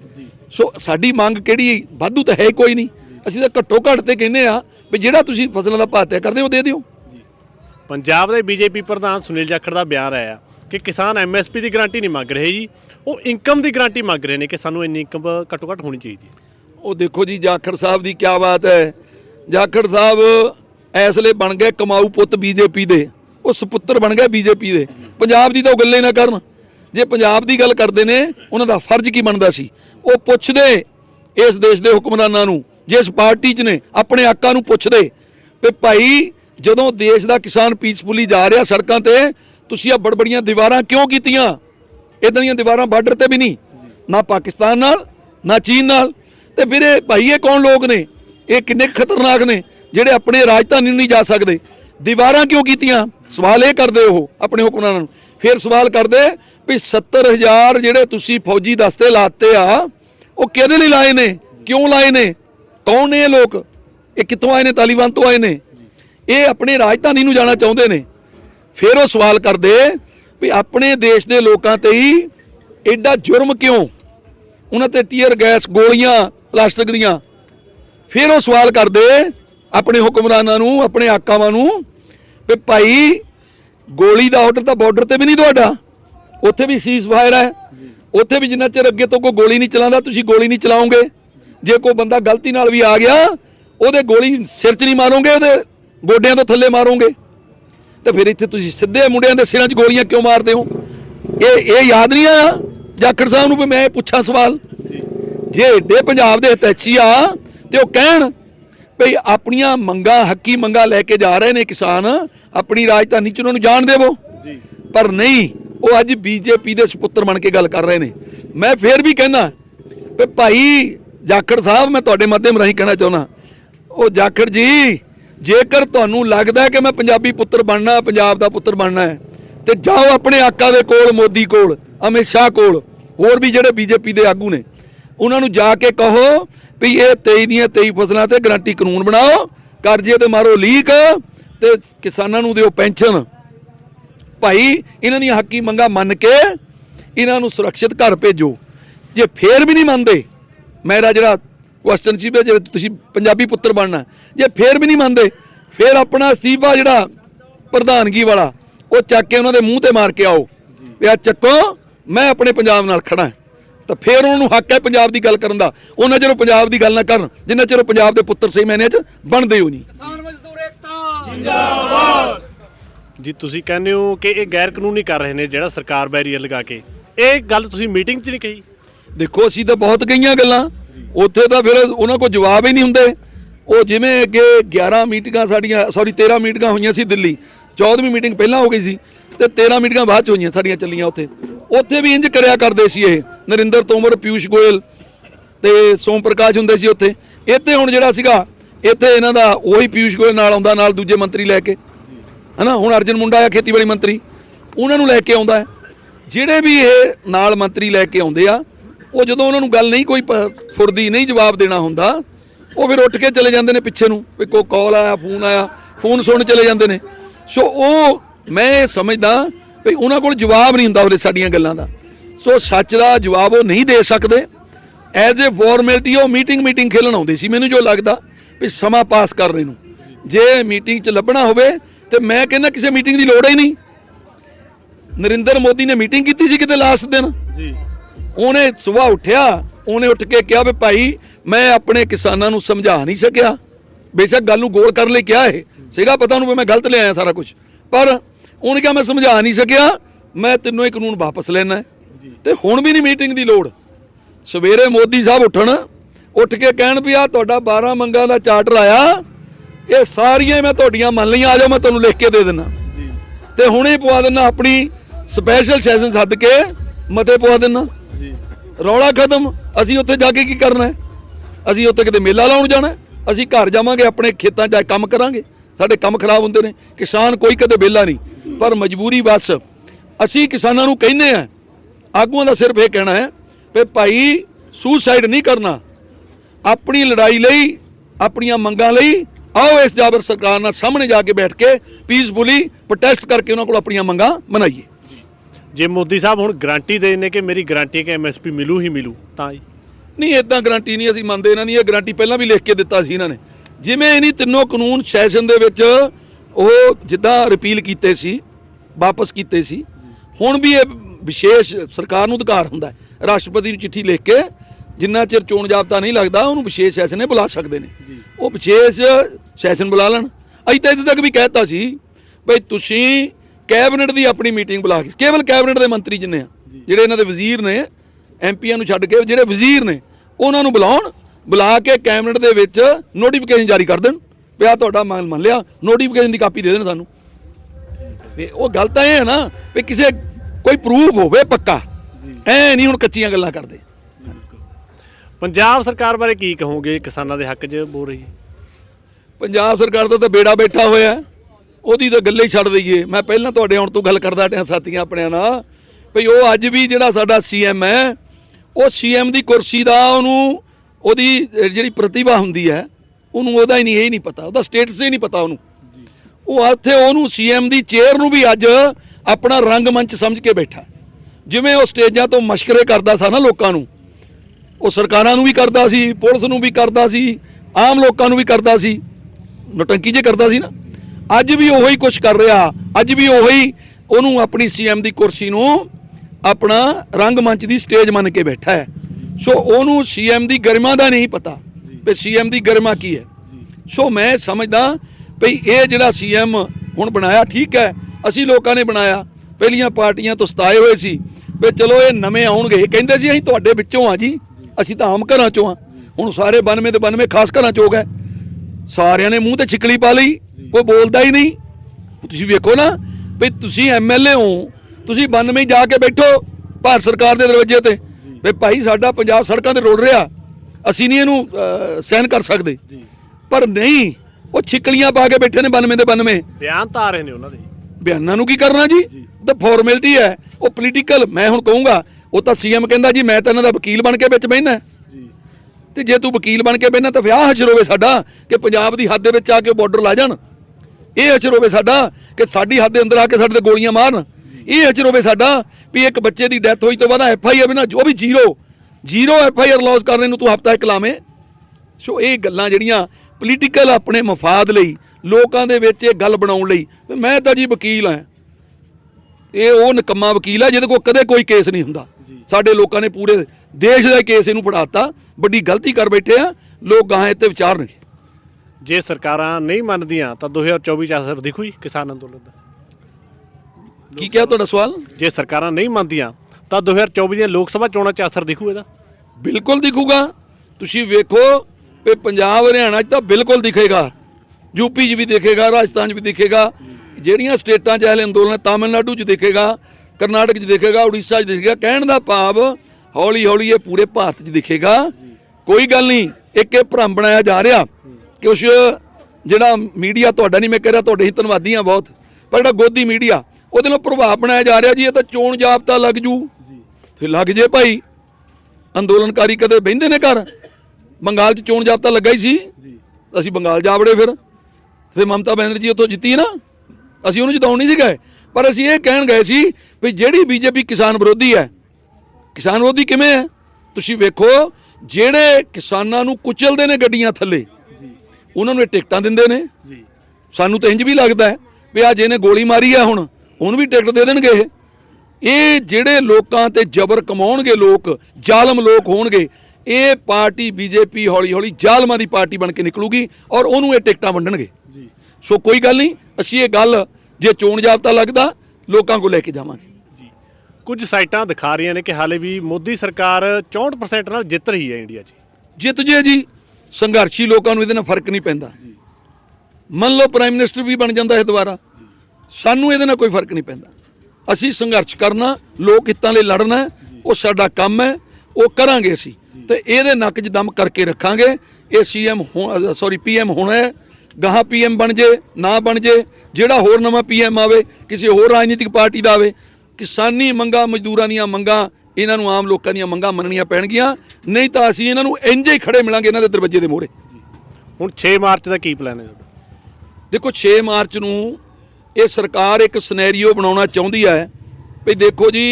ਸੋ ਸਾਡੀ ਮੰਗ ਕਿਹੜੀ ਵਾਧੂ ਤਾਂ ਹੈ ਕੋਈ ਨਹੀਂ। ਅਸੀਂ ਤਾਂ ਘੱਟੋ ਘੱਟ ਤੇ ਕਹਿੰਦੇ ਆ ਵੀ ਜਿਹੜਾ ਤੁਸੀਂ ਫਸਲਾਂ ਦਾ ਭਾਅ ਤੈਅ ਕਰਦੇ ਹੋ ਦੇ ਦਿਓ। ਪੰਜਾਬ ਦੇ ਬੀਜੇਪੀ ਪ੍ਰਧਾਨ ਸੁਨੀਲ ਜਾਖੜ ਦਾ ਬਿਆਨ ਆਇਆ ਕਿ ਕਿਸਾਨ ਐਮਐਸਪੀ ਦੀ ਗਾਰੰਟੀ ਨਹੀਂ ਮੰਗ ਰਹੇ ਜੀ। ਉਹ ਇਨਕਮ ਦੀ ਗਾਰੰਟੀ ਮੰਗ ਰਹੇ ਨੇ ਕਿ ਸਾਨੂੰ ਇੰਨੀ ਇਨਕਮ ਘੱਟੋ ਘੱਟ ਹੋਣੀ ਚਾਹੀਦੀ ਉਹ ਦੇਖੋ ਜੀ, ਜਾਖੜ ਸਾਹਿਬ ਦੀ ਕੀ ਬਾਤ ਹੈ। ਜਾਖੜ ਸਾਹਿਬ ਇਸ ਲਈ ਬਣ ਗਏ ਕਮਾਊ ਪੁੱਤ ਬੀਜੇਪੀ ਦੇ। ਉਹ ਸੁਪੁੱਤਰ ਬਣ ਗਏ ਬੀਜੇਪੀ ਦੇ। ਪੰਜਾਬ ਦੀ ਤਾਂ ਉਹ ਗੱਲੇ ਨਾ ਕਰਨ। ਜੇ ਪੰਜਾਬ ਦੀ ਗੱਲ ਕਰਦੇ ਨੇ, ਉਹਨਾਂ ਦਾ ਫਰਜ਼ ਕੀ ਬਣਦਾ ਸੀ? ਉਹ ਪੁੱਛਦੇ ਇਸ ਦੇਸ਼ ਦੇ ਹੁਕਮਰਾਨਾਂ ਨੂੰ, ਜਿਸ ਪਾਰਟੀ 'ਚ ਨੇ, ਆਪਣੇ ਆਕਾਂ ਨੂੰ ਪੁੱਛਦੇ ਵੀ ਭਾਈ ਜਦੋਂ ਦੇਸ਼ ਦਾ ਕਿਸਾਨ ਪੀਸਫੁਲੀ ਜਾ ਰਿਹਾ ਸੜਕਾਂ ਤੇ, ਤੁਸੀਂ ਆ ਬੜਬੜੀਆਂ ਦੀਵਾਰਾਂ ਕਿਉਂ ਕੀਤੀਆਂ? ਇਦਾਂ ਦੀਆਂ ਦੀਵਾਰਾਂ ਬਾਰਡਰ ਤੇ ਵੀ ਨਹੀਂ। ਨਾ ਪਾਕਿਸਤਾਨ ਨਾਲ, ਨਾ ਚੀਨ ਨਾਲ। ਤੇ ਫਿਰ ਇਹ ਭਾਈ, ਇਹ ਕੌਣ ਲੋਕ ਨੇ? ਇਹ ਕਿੰਨੇ ਖਤਰਨਾਕ ਨੇ, ਜਿਹੜੇ ਆਪਣੇ ਰਾਜਧਾਨੀ ਨੂੰ ਨਹੀਂ ਜਾ ਸਕਦੇ? ਦੀਵਾਰਾਂ ਕਿਉਂ ਕੀਤੀਆਂ? ਸਵਾਲ ਇਹ ਕਰਦੇ ਉਹ, ਆਪਣੇ ਹੁਕਮਰਾਨਾਂ ਨੂੰ। ਫਿਰ ਸਵਾਲ ਕਰਦੇ ਵੀ 70000 ਜਿਹੜੇ ਤੁਸੀਂ ਫੌਜੀ ਦਸਤੇ ਲਾਤੇ ਆ, ਉਹ ਕਿਹਦੇ ਲਈ ਲਾਏ ਨੇ? ਕਿਉਂ ਲਾਏ ਨੇ? ਕੌਣ ਨੇ ਇਹ ਲੋਕ? ਇਹ ਕਿੱਥੋਂ ਆਏ ਨੇ? ਤਾਲਿਬਾਨ ਤੋਂ ਆਏ ਨੇ? ਇਹ ਆਪਣੀ ਰਾਜਧਾਨੀ ਨੂੰ ਜਾਣਾ ਚਾਹੁੰਦੇ ਨੇ। ਫਿਰ ਉਹ ਸਵਾਲ ਕਰਦੇ ਵੀ ਆਪਣੇ ਦੇਸ਼ ਦੇ ਲੋਕਾਂ ਤੇ ਹੀ ਐਡਾ ਜੁਰਮ ਕਿਉਂ? ਉਹਨਾਂ ਤੇ ਟੀਅਰ ਗੈਸ ਗੋਲੀਆਂ, ਪਲਾਸਟਿਕ ਦੀਆਂ। ਫਿਰ ਉਹ ਸਵਾਲ ਕਰਦੇ ਆਪਣੇ ਹੁਕਮਰਾਨਾਂ ਨੂੰ, ਆਪਣੇ ਆਕਾਵਾਂ ਨੂੰ ਵੀ ਭਾਈ, ਗੋਲੀ ਦਾ ਆਰਡਰ ਤਾਂ ਬਾਰਡਰ ਤੇ ਵੀ ਨਹੀਂ ਤੁਹਾਡਾ। ਉੱਥੇ ਵੀ ਸੀਜ਼ ਫਾਇਰ ਹੈ। ਉੱਥੇ ਵੀ ਜਿੰਨਾ ਚਿਰ ਅੱਗੇ ਤੋਂ ਕੋਈ ਗੋਲੀ ਨਹੀਂ ਚਲਾਉਂਦਾ, ਤੁਸੀਂ ਗੋਲੀ ਨਹੀਂ ਚਲਾਉਂਗੇ। ਜੇ ਕੋਈ ਬੰਦਾ ਗਲਤੀ ਨਾਲ ਵੀ ਆ ਗਿਆ, ਉਹਦੇ ਗੋਲੀ ਸਿਰ 'ਚ ਨਹੀਂ ਮਾਰੋਗੇ ਉਹਦੇ ਗੋਡਿਆਂ ਤੋਂ ਥੱਲੇ ਮਾਰੋਗੇ? ਤੇ ਫਿਰ ਇੱਥੇ ਤੁਸੀਂ ਸਿੱਧੇ ਮੁੰਡਿਆਂ ਦੇ ਸਿਰਾਂ 'ਚ ਗੋਲੀਆਂ ਕਿਉਂ ਮਾਰਦੇ ਹੋ? ਇਹ ਇਹ ਯਾਦ ਨਹੀਂ ਆ ਜਾਖੜ ਸਾਹਿਬ ਨੂੰ ਵੀ ਮੈਂ ਇਹ ਪੁੱਛਾਂ ਸਵਾਲ। ਜੇ ਏਡੇ ਪੰਜਾਬ ਦੇ ਹਿਤੈਚੀ ਆ ਤੇ ਉਹ ਕਹਿਣ ਭਈ ਆਪਣੀਆਂ ਮੰਗਾਂ ਹੱਕੀ ਮੰਗਾਂ ਲੈ ਕੇ ਜਾ ਰਹੇ ਨੇ ਕਿਸਾਨ ਆਪਣੀ ਰਾਜਧਾਨੀ ਚ ਉਹਨਾਂ ਨੂੰ ਜਾਣ ਦੇਵੋ। ਜੀ। ਪਰ ਨਹੀਂ ਉਹ ਅੱਜ ਬੀਜੇਪੀ ਦੇ ਸੁਪੁੱਤਰ ਬਣ ਕੇ ਗੱਲ ਕਰ ਰਹੇ ਨੇ। ਮੈਂ ਫੇਰ ਵੀ ਕਹਿਣਾ ਵੀ ਭਾਈ ਜਾਖੜ ਸਾਹਿਬ ਮੈਂ ਤੁਹਾਡੇ ਮਾਧਿਅਮ ਰਾਹੀਂ ਕਹਿਣਾ ਚਾਹੁੰਦਾ। ਉਹ ਜਾਖੜ ਜੀ ਜੇਕਰ ਤੁਹਾਨੂੰ ਲੱਗਦਾ ਹੈ ਕਿ ਮੈਂ ਪੰਜਾਬੀ ਪੁੱਤਰ ਬਣਨਾ, ਪੰਜਾਬ ਦਾ ਪੁੱਤਰ ਬਣਨਾ ਹੈ, ਤੇ ਜਾਓ ਆਪਣੇ ਆਕਾ ਦੇ ਕੋਲ, ਮੋਦੀ ਕੋਲ, ਅਮਿਤ ਸ਼ਾਹ ਕੋਲ, ਹੋਰ ਵੀ ਜਿਹੜੇ ਬੀਜੇਪੀ ਦੇ ਆਗੂ ਨੇ, ਉਹਨਾਂ ਨੂੰ ਜਾ ਕੇ ਕਹੋ ਵੀ ਇਹ 23 ਦੀਆਂ 23 ਫਸਲਾਂ ਤੇ ਗਰੰਟੀ ਕਾਨੂੰਨ ਬਣਾਓ, ਕਰਜ਼ੇ ਤੇ ਮਾਰੋ ਲੀਕ, ਤੇ ਕਿਸਾਨਾਂ ਨੂੰ ਦਿਓ ਪੈਨਸ਼ਨ। ਭਾਈ, ਇਹਨਾਂ ਦੀਆਂ ਹੱਕੀ ਮੰਗਾਂ ਮੰਨ ਕੇ ਇਹਨਾਂ ਨੂੰ ਸੁਰੱਖਿਅਤ ਘਰ ਭੇਜੋ। ਜੇ ਫੇਰ ਵੀ ਨਹੀਂ ਮੰਨਦੇ ਮੇਰਾ ਜਿਹੜਾ ਕੁਐਸਚਨ ਸੀ ਵੀ ਜੇ ਤੁਸੀਂ ਪੰਜਾਬੀ ਪੁੱਤਰ ਬਣਨਾ ਜੇ ਫੇਰ ਵੀ ਨਹੀਂ ਮੰਨਦੇ ਫੇਰ ਆਪਣਾ ਅਸਤੀਫਾ ਜਿਹੜਾ ਪ੍ਰਧਾਨਗੀ ਵਾਲਾ ਉਹ ਚੱਕ ਕੇ ਉਹਨਾਂ ਦੇ ਮੂੰਹ ਤੇ ਮਾਰ ਕੇ ਆਓ। ਵੀ ਆ ਚੱਕੋ ਮੈਂ ਆਪਣੇ ਪੰਜਾਬ ਨਾਲ ਖੜਾ ਹਾਂ। ਤਾਂ ਫੇਰ ਉਹਨਾਂ ਨੂੰ ਹੱਕ ਹੈ ਪੰਜਾਬ ਦੀ ਗੱਲ ਕਰਨ ਦਾ। ਉਹਨਾਂ ਚਿਰ ਉਹ ਪੰਜਾਬ ਦੀ ਗੱਲ ਨਾ ਕਰਨ ਜਿੰਨਾ ਚਿਰ ਉਹ ਪੰਜਾਬ ਦੇ ਪੁੱਤਰ ਸਹੀ ਮੈਨੇ ਚ ਬਣਦੇ ਹੋ ਨਹੀਂ। ਕਿਸਾਨ ਮਜ਼ਦੂਰ ਏਕਤਾ। ਜੀ ਤੁਸੀਂ ਕਹਿੰਦੇ ਹੋ ਕਿ ਇਹ ਗੈਰ ਕਾਨੂੰਨੀ ਕਰ ਰਹੇ ਨੇ ਜਿਹੜਾ ਸਰਕਾਰ ਬੈਰੀਅਰ ਲਗਾ ਕੇ। ਇਹ ਗੱਲ ਤੁਸੀਂ ਮੀਟਿੰਗ 'ਚ ਨਹੀਂ ਕਹੀ? ਦੇਖੋ ਅਸੀਂ ਤਾਂ ਬਹੁਤ ਗਈਆਂ ਗੱਲਾਂ। ਉੱਥੇ ਤਾਂ ਫਿਰ ਉਹਨਾਂ ਕੋਲ ਜਵਾਬ ਹੀ ਨਹੀਂ ਹੁੰਦੇ। ਉਹ ਜਿਵੇਂ ਅੱਗੇ 11 ਮੀਟਿੰਗਾਂ ਸਾਡੀਆਂ ਸੌਰੀ 13 ਮੀਟਿੰਗਾਂ ਹੋਈਆਂ ਸੀ ਦਿੱਲੀ 14ਵੀਂ ਮੀਟਿੰਗ ਪਹਿਲਾਂ ਹੋ ਗਈ ਸੀ ਤੇ 13 ਮੀਟਿੰਗਾਂ ਬਾਅਦ ਚ ਹੋਈਆਂ ਸਾਡੀਆਂ ਚੱਲੀਆਂ ਉੱਥੇ। ਉੱਥੇ ਵੀ ਇੰਜ ਕਰਿਆ ਕਰਦੇ ਸੀ ਇਹ, ਨਰਿੰਦਰ ਤੋਮਰ ਪਿਊਸ਼ ਗੋਇਲ ਤੇ ਸੋਮ ਪ੍ਰਕਾਸ਼ ਹੁੰਦੇ ਸੀ ਉੱਥੇ। ਇੱਥੇ ਹੁਣ ਜਿਹੜਾ ਸੀਗਾ, ਇੱਥੇ ਇਹਨਾਂ ਦਾ ਉਹੀ ਪਿਊਸ਼ ਗੋਇਲ ਨਾਲ ਆਉਂਦਾ, ਨਾਲ ਦੂਜੇ ਮੰਤਰੀ ਲੈ ਕੇ। ਹਨਾ, ਹੁਣ ਅਰਜਨ ਮੁੰਡਾ ਆ, ਖੇਤੀਬਾੜੀ ਮੰਤਰੀ। ਉਹਨਾਂ ਨੂੰ ਲੈ ਕੇ ਆਉਂਦਾ ਹੈ। ਜਿਹੜੇ ਵੀ ਇਹ ਨਾਲ ਮੰਤਰੀ ਲੈ ਕੇ ਆਉਂਦੇ ਆ ਉਹ ਜਦੋਂ ਉਹਨਾਂ ਨੂੰ ਗੱਲ ਨਹੀਂ ਕੋਈ ਫੁਰਦੀ, ਨਹੀਂ ਜਵਾਬ ਦੇਣਾ ਹੁੰਦਾ, ਉਹ ਫਿਰ ਉੱਠ ਕੇ ਚਲੇ ਜਾਂਦੇ ਨੇ ਪਿੱਛੇ ਨੂੰ, ਵੀ ਕੋਈ ਕਾਲ ਆਇਆ, ਫੋਨ ਆਇਆ, ਫੋਨ ਸੁਣ ਚਲੇ ਜਾਂਦੇ ਨੇ। ਸੋ ਉਹ ਮੈਂ ਇਹ ਸਮਝਦਾ ਵੀ ਉਹਨਾਂ ਕੋਲ ਜਵਾਬ ਨਹੀਂ ਹੁੰਦਾ ਉਹਦੇ ਸਾਡੀਆਂ ਗੱਲਾਂ ਦਾ। ਸੋ ਸੱਚ ਦਾ ਜਵਾਬ ਉਹ ਨਹੀਂ ਦੇ ਸਕਦੇ। ਐਜ਼ ਅ ਫਾਰਮੈਲਿਟੀ ਉਹ ਮੀਟਿੰਗ ਮੀਟਿੰਗ ਖੇਲਣ ਆਉਂਦੇ ਸੀ, ਮੈਨੂੰ ਜੋ ਲੱਗਦਾ ਵੀ ਸਮਾਂ ਪਾਸ ਕਰ ਰਹੇ ਨੂੰ। ਜੇ ਮੀਟਿੰਗ 'ਚ ਲੱਭਣਾ ਹੋਵੇ, ਤੇ ਮੈਂ ਕਹਿੰਦਾ ਕਿਸੇ ਮੀਟਿੰਗ ਦੀ ਲੋੜ ਹੀ ਨਹੀਂ। ਨਰਿੰਦਰ ਮੋਦੀ ਨੇ ਮੀਟਿੰਗ ਕੀਤੀ ਸੀ ਕਿਤੇ ਲਾਸਟ ਦਿਨ? ਜੀ। ਉਹਨੇ ਸਵੇਰ ਉੱਠਿਆ ਉਹਨੇ ਉੱਠ ਕੇ ਕਿਹਾ ਵੀ ਭਾਈ ਮੈਂ ਆਪਣੇ ਕਿਸਾਨਾਂ ਨੂੰ ਸਮਝਾ ਨਹੀਂ ਸਕਿਆ। ਬੇਸ਼ੱਕ ਗੱਲ ਨੂੰ ਗੋਲ ਕਰਨ ਲਈ ਕਿਹਾ ਇਹ। ਸੀਗਾ ਪਤਾ ਉਹਨੂੰ ਵੀ ਮੈਂ ਗਲਤ ਲਿਆਇਆ ਸਾਰਾ ਕੁਝ ਪਰ ਉਹਨੇ ਕਿਹਾ ਮੈਂ ਸਮਝਾ ਨਹੀਂ ਸਕਿਆ ਮੈਂ ਤੈਨੂੰ ਇਹ ਕਾਨੂੰਨ ਵਾਪਸ ਲੈਣਾ। ਤੇ ਹੁਣ ਵੀ ਨਹੀਂ ਮੀਟਿੰਗ ਦੀ ਲੋੜ। ਸਵੇਰੇ ਮੋਦੀ ਸਾਹਿਬ ਉੱਠਣ ਉੱਠ ਕੇ ਕਹਿਣ ਵੀ ਆ ਤੁਹਾਡਾ 12 ਮੰਗਾਂ ਦਾ ਚਾਰਟਰ ਆਇਆ ਇਹ ਸਾਰੀਆਂ ਮੈਂ ਤੁਹਾਡੀਆਂ ਮੰਨ ਲਈਆਂ ਆ ਜਾਓ ਮੈਂ ਤੁਹਾਨੂੰ ਲਿਖ ਕੇ ਦੇ ਦਿੰਦਾ। ਤੇ ਹੁਣੇ ਪਵਾ ਦਿੰਦਾ ਆਪਣੀ ਸਪੈਸ਼ਲ ਸੈਸ਼ਨ ਸੱਦ ਕੇ ਮਤੇ ਪਵਾ ਦਿੰਦਾ। ਰੌਲਾ ਖਤਮ। ਅਸੀਂ ਉੱਥੇ ਜਾ ਕੇ ਕੀ ਕਰਨਾ ਅਸੀਂ ਉੱਥੇ ਕਿਤੇ ਮੇਲਾ ਲਾਉਣ ਜਾਣਾ ਅਸੀਂ ਘਰ ਜਾਵਾਂਗੇ, ਆਪਣੇ ਖੇਤਾਂ 'ਚ ਕੰਮ ਕਰਾਂਗੇ। ਸਾਡੇ ਕੰਮ ਖਰਾਬ ਹੁੰਦੇ ਨੇ, ਕਿਸਾਨ ਕੋਈ ਕਦੇ ਵਿਹਲਾ ਨਹੀਂ। ਪਰ ਮਜਬੂਰੀ ਬਸ, ਅਸੀਂ ਕਿਸਾਨਾਂ ਨੂੰ ਕਹਿੰਦੇ ਆ ਆਗੂਆਂ ਦਾ ਸਿਰਫ ਇਹ ਕਹਿਣਾ ਹੈ ਵੀ ਭਾਈ ਸੁਸਾਈਡ ਨਹੀਂ ਕਰਨਾ। ਆਪਣੀ ਲੜਾਈ ਲਈ, ਆਪਣੀਆਂ ਮੰਗਾਂ ਲਈ ਆਓ ਇਸ ਜਾਬਰ ਸਰਕਾਰ ਨਾਲ ਸਾਹਮਣੇ ਜਾ ਕੇ ਬੈਠ ਕੇ ਪੀਸਫੁਲੀ ਪ੍ਰੋਟੈਸਟ ਕਰਕੇ ਉਹਨਾਂ ਕੋਲ ਆਪਣੀਆਂ ਮੰਗਾਂ ਮਨਾਈਏ। ਜੇ ਮੋਦੀ ਸਾਹਿਬ ਹੁਣ ਗਾਰੰਟੀ ਦੇ ਨੇ ਕਿ ਮੇਰੀ ਗਾਰੰਟੀ ਹੈ ਕਿ ਐਮਐਸਪੀ ਮਿਲੂ ਹੀ ਮਿਲੂ ਤਾਂ ਜੀ ਨਹੀਂ ਇਦਾਂ ਗਾਰੰਟੀ ਨਹੀਂ ਅਸੀਂ ਮੰਨਦੇ ਇਹਨਾਂ ਦੀ ਇਹ ਗਾਰੰਟੀ ਪਹਿਲਾਂ ਵੀ ਲਿਖ ਕੇ ਦਿੱਤਾ ਸੀ ਇਹਨਾਂ ਨੇ। ਜਿਵੇਂ ਇਹਨੀ ਤਿੰਨੋਂ ਕਾਨੂੰਨ ਸੈਸ਼ਨ ਦੇ ਵਿੱਚ ਉਹ ਜਿੱਦਾਂ ਰਿਪੀਲ ਕੀਤੇ ਸੀ ਵਾਪਸ ਕੀਤੇ ਸੀ ਹੁਣ ਵੀ ਇਹ ਵਿਸ਼ੇਸ਼ ਸਰਕਾਰ ਨੂੰ ਅਧਿਕਾਰ ਹੁੰਦਾ ਹੈ। ਰਾਸ਼ਟਰਪਤੀ ਨੂੰ ਚਿੱਠੀ ਲਿਖ ਕੇ ਜਿੰਨਾ ਚਿਰ ਚੋਣ ਜਾਬਤਾ ਨਹੀਂ ਲੱਗਦਾ ਉਹਨੂੰ ਵਿਸ਼ੇਸ਼ ਸੈਸ਼ਨ ਇਹ ਬੁਲਾ ਸਕਦੇ ਨੇ। ਉਹ ਵਿਸ਼ੇਸ਼ ਸੈਸ਼ਨ ਬੁਲਾ ਲੈਣ। ਅਸੀਂ ਤਾਂ ਇੱਥੇ ਤੱਕ ਵੀ ਕਹਿਤਾ ਸੀ ਬਈ ਤੁਸੀਂ ਕੈਬਨਿਟ ਦੀ ਆਪਣੀ ਮੀਟਿੰਗ ਬੁਲਾ ਕੇ ਕੇਵਲ ਕੈਬਨਿਟ ਦੇ ਮੰਤਰੀ ਜਿੰਨੇ ਆ ਜਿਹੜੇ ਇਹਨਾਂ ਦੇ ਵਜ਼ੀਰ ਨੇ ਐਮਪੀਆਂ ਨੂੰ ਛੱਡ ਕੇ ਜਿਹੜੇ ਵਜ਼ੀਰ ਨੇ ਉਹਨਾਂ ਨੂੰ ਬੁਲਾਉਣ ਬੁਲਾ ਕੇ ਕੈਬਨਿਟ ਦੇ ਵਿੱਚ ਨੋਟੀਫਿਕੇਸ਼ਨ ਜਾਰੀ ਕਰ ਦੇਣ ਵੀ ਆਹ ਤੁਹਾਡਾ ਮੰਗ ਮੰਨ ਲਿਆ ਨੋਟੀਫਿਕੇਸ਼ਨ ਦੀ ਕਾਪੀ ਦੇ ਦੇਣ ਸਾਨੂੰ। ਵੀ ਉਹ ਗੱਲ ਤਾਂ ਇਹ ਹੈ ਨਾ ਵੀ ਕਿਸੇ ਕੋਈ ਪ੍ਰੂਫ ਹੋਵੇ ਪੱਕਾ ਐ ਨਹੀਂ ਹੁਣ ਕੱਚੀਆਂ ਗੱਲਾਂ ਕਰਦੇ। ਪੰਜਾਬ ਸਰਕਾਰ ਬਾਰੇ ਕੀ ਕਹੋਗੇ ਕਿਸਾਨਾਂ ਦੇ ਹੱਕ 'ਚ ਬੋਲ ਰਹੀ ਹੈ? ਪੰਜਾਬ ਸਰਕਾਰ ਦਾ ਤਾਂ ਬੇੜਾ ਬੈਠਾ ਹੋਇਆ ਹੈ। ਉਹਦੀ ਤਾਂ ਗੱਲੇ ਹੀ ਛੱਡ ਦਈਏ। ਮੈਂ ਪਹਿਲਾਂ ਤੁਹਾਡੇ ਆਉਣ ਤੋਂ ਗੱਲ ਕਰਦਾ ਟਿਆ ਸਾਥੀਆਂ ਆਪਣਿਆਂ ਨਾਲ ਭਈ ਉਹ ਅੱਜ ਵੀ ਜਿਹੜਾ ਸਾਡਾ ਸੀਐਮ ਹੈ, ਉਹ ਸੀਐਮ ਦੀ ਕੁਰਸੀ ਦਾ ਉਹਨੂੰ ਉਹਦੀ ਜਿਹੜੀ ਪ੍ਰਤਿਭਾ ਹੁੰਦੀ ਹੈ, ਉਹਨੂੰ ਉਹਦਾ ਹੀ ਨਹੀਂ, ਇਹ ਨਹੀਂ ਪਤਾ। ਉਹਦਾ ਸਟੇਟਸ ਹੀ ਨਹੀਂ ਪਤਾ ਉਹਨੂੰ। ਉਹ ਇੱਥੇ ਉਹਨੂੰ ਸੀਐਮ ਦੀ ਚੇਅਰ ਨੂੰ ਵੀ ਅੱਜ ਆਪਣਾ ਰੰਗਮੰਚ ਸਮਝ ਕੇ ਬੈਠਾ। ਜਿਵੇਂ ਉਹ ਸਟੇਜਾਂ ਤੋਂ ਮਸ਼ਕਰੇ ਕਰਦਾ ਸੀ ਨਾ ਲੋਕਾਂ ਨੂੰ। ਉਹ ਸਰਕਾਰਾਂ ਨੂੰ ਵੀ ਕਰਦਾ ਸੀ, ਪੁਲਿਸ ਨੂੰ ਵੀ ਕਰਦਾ ਸੀ, ਆਮ ਲੋਕਾਂ ਨੂੰ ਵੀ ਕਰਦਾ ਸੀ। ਨਟੰਕੀ ਜੇ ਕਰਦਾ ਸੀ ਨਾ। ਅੱਜ ਵੀ ਉਹੀ ਕੁਝ ਕਰ ਰਿਹਾ। ਅੱਜ ਵੀ ਉਹੀ ਉਹਨੂੰ ਆਪਣੀ ਸੀਐਮ ਦੀ ਕੁਰਸੀ ਨੂੰ ਆਪਣਾ ਰੰਗਮੰਚ ਦੀ ਸਟੇਜ ਮੰਨ ਕੇ ਬੈਠਾ ਹੈ। ਸੋ ਉਹਨੂੰ ਸੀਐਮ ਦੀ ਗਰਿਮਾ ਦਾ ਨਹੀਂ ਪਤਾ ਵੀ ਸੀਐਮ ਦੀ ਗਰਮਾ ਕੀ ਹੈ। ਸੋ ਮੈਂ ਸਮਝਦਾ ਭਈ ਇਹ ਜਿਹੜਾ ਸੀਐਮ ਹੁਣ ਬਣਾਇਆ ਠੀਕ ਹੈ, ਅਸੀਂ ਲੋਕਾਂ ਨੇ ਬਣਾਇਆ। ਪਹਿਲੀਆਂ ਪਾਰਟੀਆਂ ਤੋਂ ਸਤਾਏ ਹੋਏ ਸੀ ਵੀ ਚਲੋ ਇਹ ਨਵੇਂ ਆਉਣਗੇ। ਇਹ ਕਹਿੰਦੇ ਸੀ, ਅਸੀਂ ਤੁਹਾਡੇ ਵਿੱਚੋਂ ਆ ਜੀ, ਅਸੀਂ ਤਾਂ ਆਮ ਘਰਾਂ ਚੋਂ ਆ। ਹੁਣ ਸਾਰੇ 92 ਦੇ 92 ਖਾਸ ਘਰਾਂ ਚੋਂ ਹੋ ਗਏ। ਸਾਰਿਆਂ ਨੇ ਮੂੰਹ ਤੇ ਛਿਕਲੀ ਪਾ ਲਈ ਕੋਈ ਬੋਲਦਾ ਹੀ ਨਹੀਂ। ਤੁਸੀਂ ਵੇਖੋ ਨਾ ਵੀ ਤੁਸੀਂ ਐਮਐਲਏ ਹੋ ਤੁਸੀਂ 92 ਜਾ ਕੇ ਬੈਠੋ ਭਾਰਤ ਸਰਕਾਰ ਦੇ ਦਰਵਾਜ਼ੇ ਤੇ। ਵੀ ਭਾਈ ਸਾਡਾ ਪੰਜਾਬ ਸੜਕਾਂ ਤੇ ਰੋੜ ਰਿਹਾ ਅਸੀਂ ਨਹੀਂ ਇਹਨੂੰ ਸਹਿਨ ਕਰ ਸਕਦੇ। ਪਰ ਨਹੀਂ ਉਹ ਛਿਕਲੀਆਂ ਪਾ ਕੇ ਬੈਠੇ ਨੇ 92 ਦੇ 92 ਬਿਆਨ ਤਾਂ ਆ ਰਹੇ ਨੇ ਉਹਨਾਂ ਦੇ। ਬਿਆਨਾਂ ਨੂੰ ਕੀ ਕਰਨਾ ਜੀ? ਤਾਂ ਫਾਰਮੈਲਿਟੀ ਹੈ ਉਹ ਪੋਲੀਟੀਕਲ ਮੈਂ ਹੁਣ ਕਹੂੰਗਾ ਉਹ ਤਾਂ ਸੀਐਮ ਕਹਿੰਦਾ ਜੀ ਮੈਂ ਤਾਂ ਇਹਨਾਂ ਦਾ ਵਕੀਲ ਬਣ ਕੇ ਵਿੱਚ ਬਹਿਣਾ ਜੀ ਤੇ ਜੇ ਤੂੰ ਵਕੀਲ ਬਣ ਕੇ ਬਹਿਣਾ ਤਾਂ ਵਿਆਹ ਹਸ਼ਰ ਹੋਵੇ ਸਾਡਾ ਕਿ ਪੰਜਾਬ ਦੀ ਹੱਦ ਦੇ ਵਿੱਚ ਆ ਕੇ ਬਾਰਡਰ ਲਾ ਜਾਣ। ਇਹ ਹਸ਼ਰ ਹੋਵੇ ਸਾਡਾ ਕਿ ਸਾਡੀ ਹੱਦ ਦੇ ਅੰਦਰ ਆ ਕੇ ਸਾਡੇ ਤੇ ਗੋਲੀਆਂ ਮਾਰਨ। ਇਹ ਹਸ਼ਰ ਹੋਵੇ ਸਾਡਾ ਵੀ ਇੱਕ ਬੱਚੇ ਦੀ ਡੈਥ ਹੋਈ ਤੋਂ ਬਾਅਦ ਐਫ ਆਈ ਆਰ ਬਿਨਾ ਜੋ ਵੀ zero zero F I R loss ਕਰਨੇ ਨੂੰ ਤੂੰ ਹਫਤਾ ਇੱਕ ਲਾਵੇਂ। ਸੋ ਇਹ ਗੱਲਾਂ ਜਿਹੜੀਆਂ ਪੋਲੀਟੀਕਲ ਆਪਣੇ ਮਫਾਦ ਲਈ ਲੋਕਾਂ ਦੇ ਵਿੱਚ ਇਹ ਗੱਲ ਬਣਾਉਣ ਲਈ ਮੈਂ ਤਾਂ ਜੀ ਵਕੀਲ ਹਾਂ। ਇਹ ਉਹ ਨਕੰਮਾ ਵਕੀਲ ਹੈ ਜਿਹਦੇ ਕੋਲ ਕਦੇ ਕੋਈ ਕੇਸ ਨਹੀਂ ਹੁੰਦਾ। ਸਾਡੇ ਲੋਕਾਂ ਨੇ ਪੂਰੇ ਦੇਸ਼ ਦਾ ਕੇਸ ਇਹਨੂੰ ਫੜਾਤਾ ਵੱਡੀ ਗਲਤੀ ਕਰ ਬੈਠੇ ਆ ਲੋਕ ਗਾਹਾਂ ਇੱਥੇ ਵਿਚਾਰਨਗੇ। ਜੇ ਸਰਕਾਰਾਂ ਨਹੀਂ ਮੰਨਦੀਆਂ ਤਾਂ 2024 ਚ ਅਸਰ ਦਿਖੂ ਹੀ ਕਿਸਾਨ ਅੰਦੋਲਨ ਦਾ। ਕੀ ਕਿਹਾ ਤੁਹਾਡਾ ਸਵਾਲ? ਜੇ ਸਰਕਾਰਾਂ ਨਹੀਂ ਮੰਨਦੀਆਂ ਤਾਂ 2024 ਦੀਆਂ ਲੋਕ ਸਭਾ ਚੋਣਾਂ 'ਚ ਅਸਰ ਦਿਖੂ ਇਹਦਾ। ਬਿਲਕੁਲ ਦਿਖੂਗਾ। ਤੁਸੀਂ ਵੇਖੋ ਵੀ ਪੰਜਾਬ ਹਰਿਆਣਾ 'ਚ ਤਾਂ ਬਿਲਕੁਲ ਦਿਖੇਗਾ। ਯੂਪੀ 'ਚ ਵੀ ਦਿਖੇਗਾ ਰਾਜਸਥਾਨ 'ਚ ਵੀ ਦਿਖੇਗਾ। ਜਿਹੜੀਆਂ ਸਟੇਟਾਂ 'ਚ ਹਲੇ ਅੰਦੋਲਨ ਤਾਮਿਲਨਾਡੂ 'ਚ ਦਿਖੇਗਾ ਕਰਨਾਟਕ 'ਚ ਦਿਖੇਗਾ ਉੜੀਸਾ 'ਚ ਦਿਖੇਗਾ। ਕਹਿਣ ਦਾ ਭਾਵ ਹੌਲੀ ਹੌਲੀ ਇਹ ਪੂਰੇ ਭਾਰਤ 'ਚ ਦਿਖੇਗਾ। ਕੋਈ ਗੱਲ ਨਹੀਂ, ਇੱਕ ਇਹ ਭਰਮ ਬਣਾਇਆ ਜਾ ਰਿਹਾ ਕਿ ਉਸ ਜਿਹੜਾ ਮੀਡੀਆ ਤੁਹਾਡਾ ਨਹੀਂ, ਮੈਂ ਕਹਿ ਰਿਹਾ ਤੁਹਾਡੇ ਹੀ ਧੰਨਵਾਦੀ ਆ ਬਹੁਤ, ਪਰ ਜਿਹੜਾ ਗੋਦੀ ਮੀਡੀਆ, ਉਹਦੇ ਨਾਲ ਪ੍ਰਭਾਵ ਬਣਾਇਆ ਜਾ ਰਿਹਾ ਜੀ, ਇਹ ਤਾਂ ਚੋਣ ਜਾਬਤਾ ਲੱਗ ਜੂ। ਫਿਰ ਲੱਗ ਜੇ ਭਾਈ, ਅੰਦੋਲਨਕਾਰੀ ਕਦੇ ਬਹਿੰਦੇ ਨੇ ਘਰ? ਬੰਗਾਲ 'ਚ ਚੋਣ ਜਾਬਤਾ ਲੱਗਾ ਹੀ ਸੀ। ਅਸੀਂ ਬੰਗਾਲ ਜਾ ਵੜੇ ਫਿਰ। ਫਿਰ ਮਮਤਾ ਬੈਨਰਜੀ ਉੱਥੋਂ ਜਿੱਤੀ ਨਾ। ਅਸੀਂ ਉਹਨੂੰ ਜਿਤਾਉਣ ਨਹੀਂ ਸੀ ਗਏ। ਪਰ ਅਸੀਂ ਇਹ ਕਹਿਣ ਗਏ ਸੀ ਵੀ ਜਿਹੜੀ ਬੀਜੇਪੀ ਕਿਸਾਨ ਵਿਰੋਧੀ ਹੈ ਕਿਸਾਨ ਵਿਰੋਧੀ ਕਿਵੇਂ ਹੈ? ਤੁਸੀਂ ਵੇਖੋ ਜਿਹੜੇ ਕਿਸਾਨਾਂ ਨੂੰ ਕੁਚਲਦੇ ਨੇ ਗੱਡੀਆਂ ਥੱਲੇ ਉਹਨਾਂ ਨੂੰ ਇਹ ਟਿਕਟਾਂ ਦਿੰਦੇ ਨੇ। ਸਾਨੂੰ ਤਾਂ ਇੰਜ ਵੀ ਲੱਗਦਾ ਹੈ ਵੀ ਆ ਜਿਹਨੇ ਗੋਲੀ ਮਾਰੀ ਆ ਹੁਣ ਉਹਨੂੰ ਵੀ ਟਿਕਟ ਦੇ ਦੇਣਗੇ ਇਹ। ਇਹ ਜਿਹੜੇ ਲੋਕਾਂ ਤੇ ਜ਼ਬਰ ਕਮਾਉਣਗੇ ਲੋਕ ਜ਼ਾਲਮ ਲੋਕ ਹੋਣਗੇ ਇਹ ਪਾਰਟੀ ਬੀਜੇਪੀ ਹੌਲੀ ਹੌਲੀ ਜ਼ਾਲਮਾਂ ਦੀ ਪਾਰਟੀ ਬਣ ਕੇ ਨਿਕਲੂਗੀ ਔਰ ਉਹਨੂੰ ਇਹ ਟਿਕਟਾਂ ਵੰਡਣਗੇ। ਜੀ। ਸੋ ਕੋਈ ਗੱਲ ਨਹੀਂ ਅਸੀਂ ਇਹ ਗੱਲ ਜੇ ਚੋਣ ਜਾਬਤਾ ਲੱਗਦਾ ਲੋਕਾਂ ਕੋਲ ਲੈ ਕੇ ਜਾਵਾਂਗੇ। ਕੁਝ ਸਾਈਟਾਂ ਦਿਖਾ ਰਹੀਆਂ ਨੇ ਕਿ ਹਾਲੇ ਵੀ ਮੋਦੀ ਸਰਕਾਰ 64% ਨਾਲ ਜਿੱਤ ਰਹੀ ਹੈ ਇੰਡੀਆ 'ਚ। ਜਿੱਤ ਜੇ ਜੀ ਸੰਘਰਸ਼ੀ ਲੋਕਾਂ ਨੂੰ ਇਹਦੇ ਨਾਲ ਫ਼ਰਕ ਨਹੀਂ ਪੈਂਦਾ। ਮੰਨ ਲਓ ਪ੍ਰਾਈਮ ਮਿਨਿਸਟਰ ਵੀ ਬਣ ਜਾਂਦਾ ਹੈ ਦੁਬਾਰਾ। ਸਾਨੂੰ ਇਹਦੇ ਨਾਲ ਕੋਈ ਫ਼ਰਕ ਨਹੀਂ ਪੈਂਦਾ। ਅਸੀਂ ਸੰਘਰਸ਼ ਕਰਨਾ ਲੋਕ ਹਿੱਤਾਂ ਲਈ ਲੜਨਾ ਉਹ ਸਾਡਾ ਕੰਮ ਹੈ ਉਹ ਕਰਾਂਗੇ ਅਸੀਂ। ਤੇ ਇਹਦੇ ਨੱਕ 'ਚ ਦਮ ਕਰਕੇ ਰੱਖਾਂਗੇ। ਇਹ ਸੀਐਮ ਸੌਰੀ ਪੀਐਮ ਹੋਣਾ ਹੈ। ਗਾਹਾਂ ਪੀਐਮ ਬਣ ਜੇ ਨਾ ਬਣ ਜੇ ਜਿਹੜਾ ਹੋਰ ਨਵਾਂ ਪੀਐਮ ਆਵੇ ਕਿਸੇ ਹੋਰ ਰਾਜਨੀਤਿਕ ਪਾਰਟੀ ਦਾ ਆਵੇ ਕਿਸਾਨੀ ਮੰਗਾਂ ਮਜ਼ਦੂਰਾਂ ਦੀਆਂ ਮੰਗਾਂ ਇਹਨਾਂ ਨੂੰ ਆਮ ਲੋਕਾਂ ਦੀਆਂ ਮੰਗਾਂ ਮੰਨਣੀਆਂ ਪੈਣਗੀਆਂ। ਨਹੀਂ ਤਾਂ ਅਸੀਂ ਇਹਨਾਂ ਨੂੰ ਇੰਜੇ ਹੀ ਖੜੇ ਮਿਲਾਂਗੇ ਇਹਨਾਂ ਦੇ ਦਰਵਾਜ਼ੇ ਦੇ ਮੂਹਰੇ। ਹੁਣ 6 ਮਾਰਚ ਦਾ ਕੀ ਪਲਾਨ ਹੈ? ਤੁਹਾਡਾ ਦੇਖੋ 6 ਮਾਰਚ ਨੂੰ ਇਹ ਸਰਕਾਰ ਇੱਕ ਸਿਨੈਰੀਓ ਬਣਾਉਣਾ ਚਾਹੁੰਦੀ ਹੈ। ਵੀ ਦੇਖੋ ਜੀ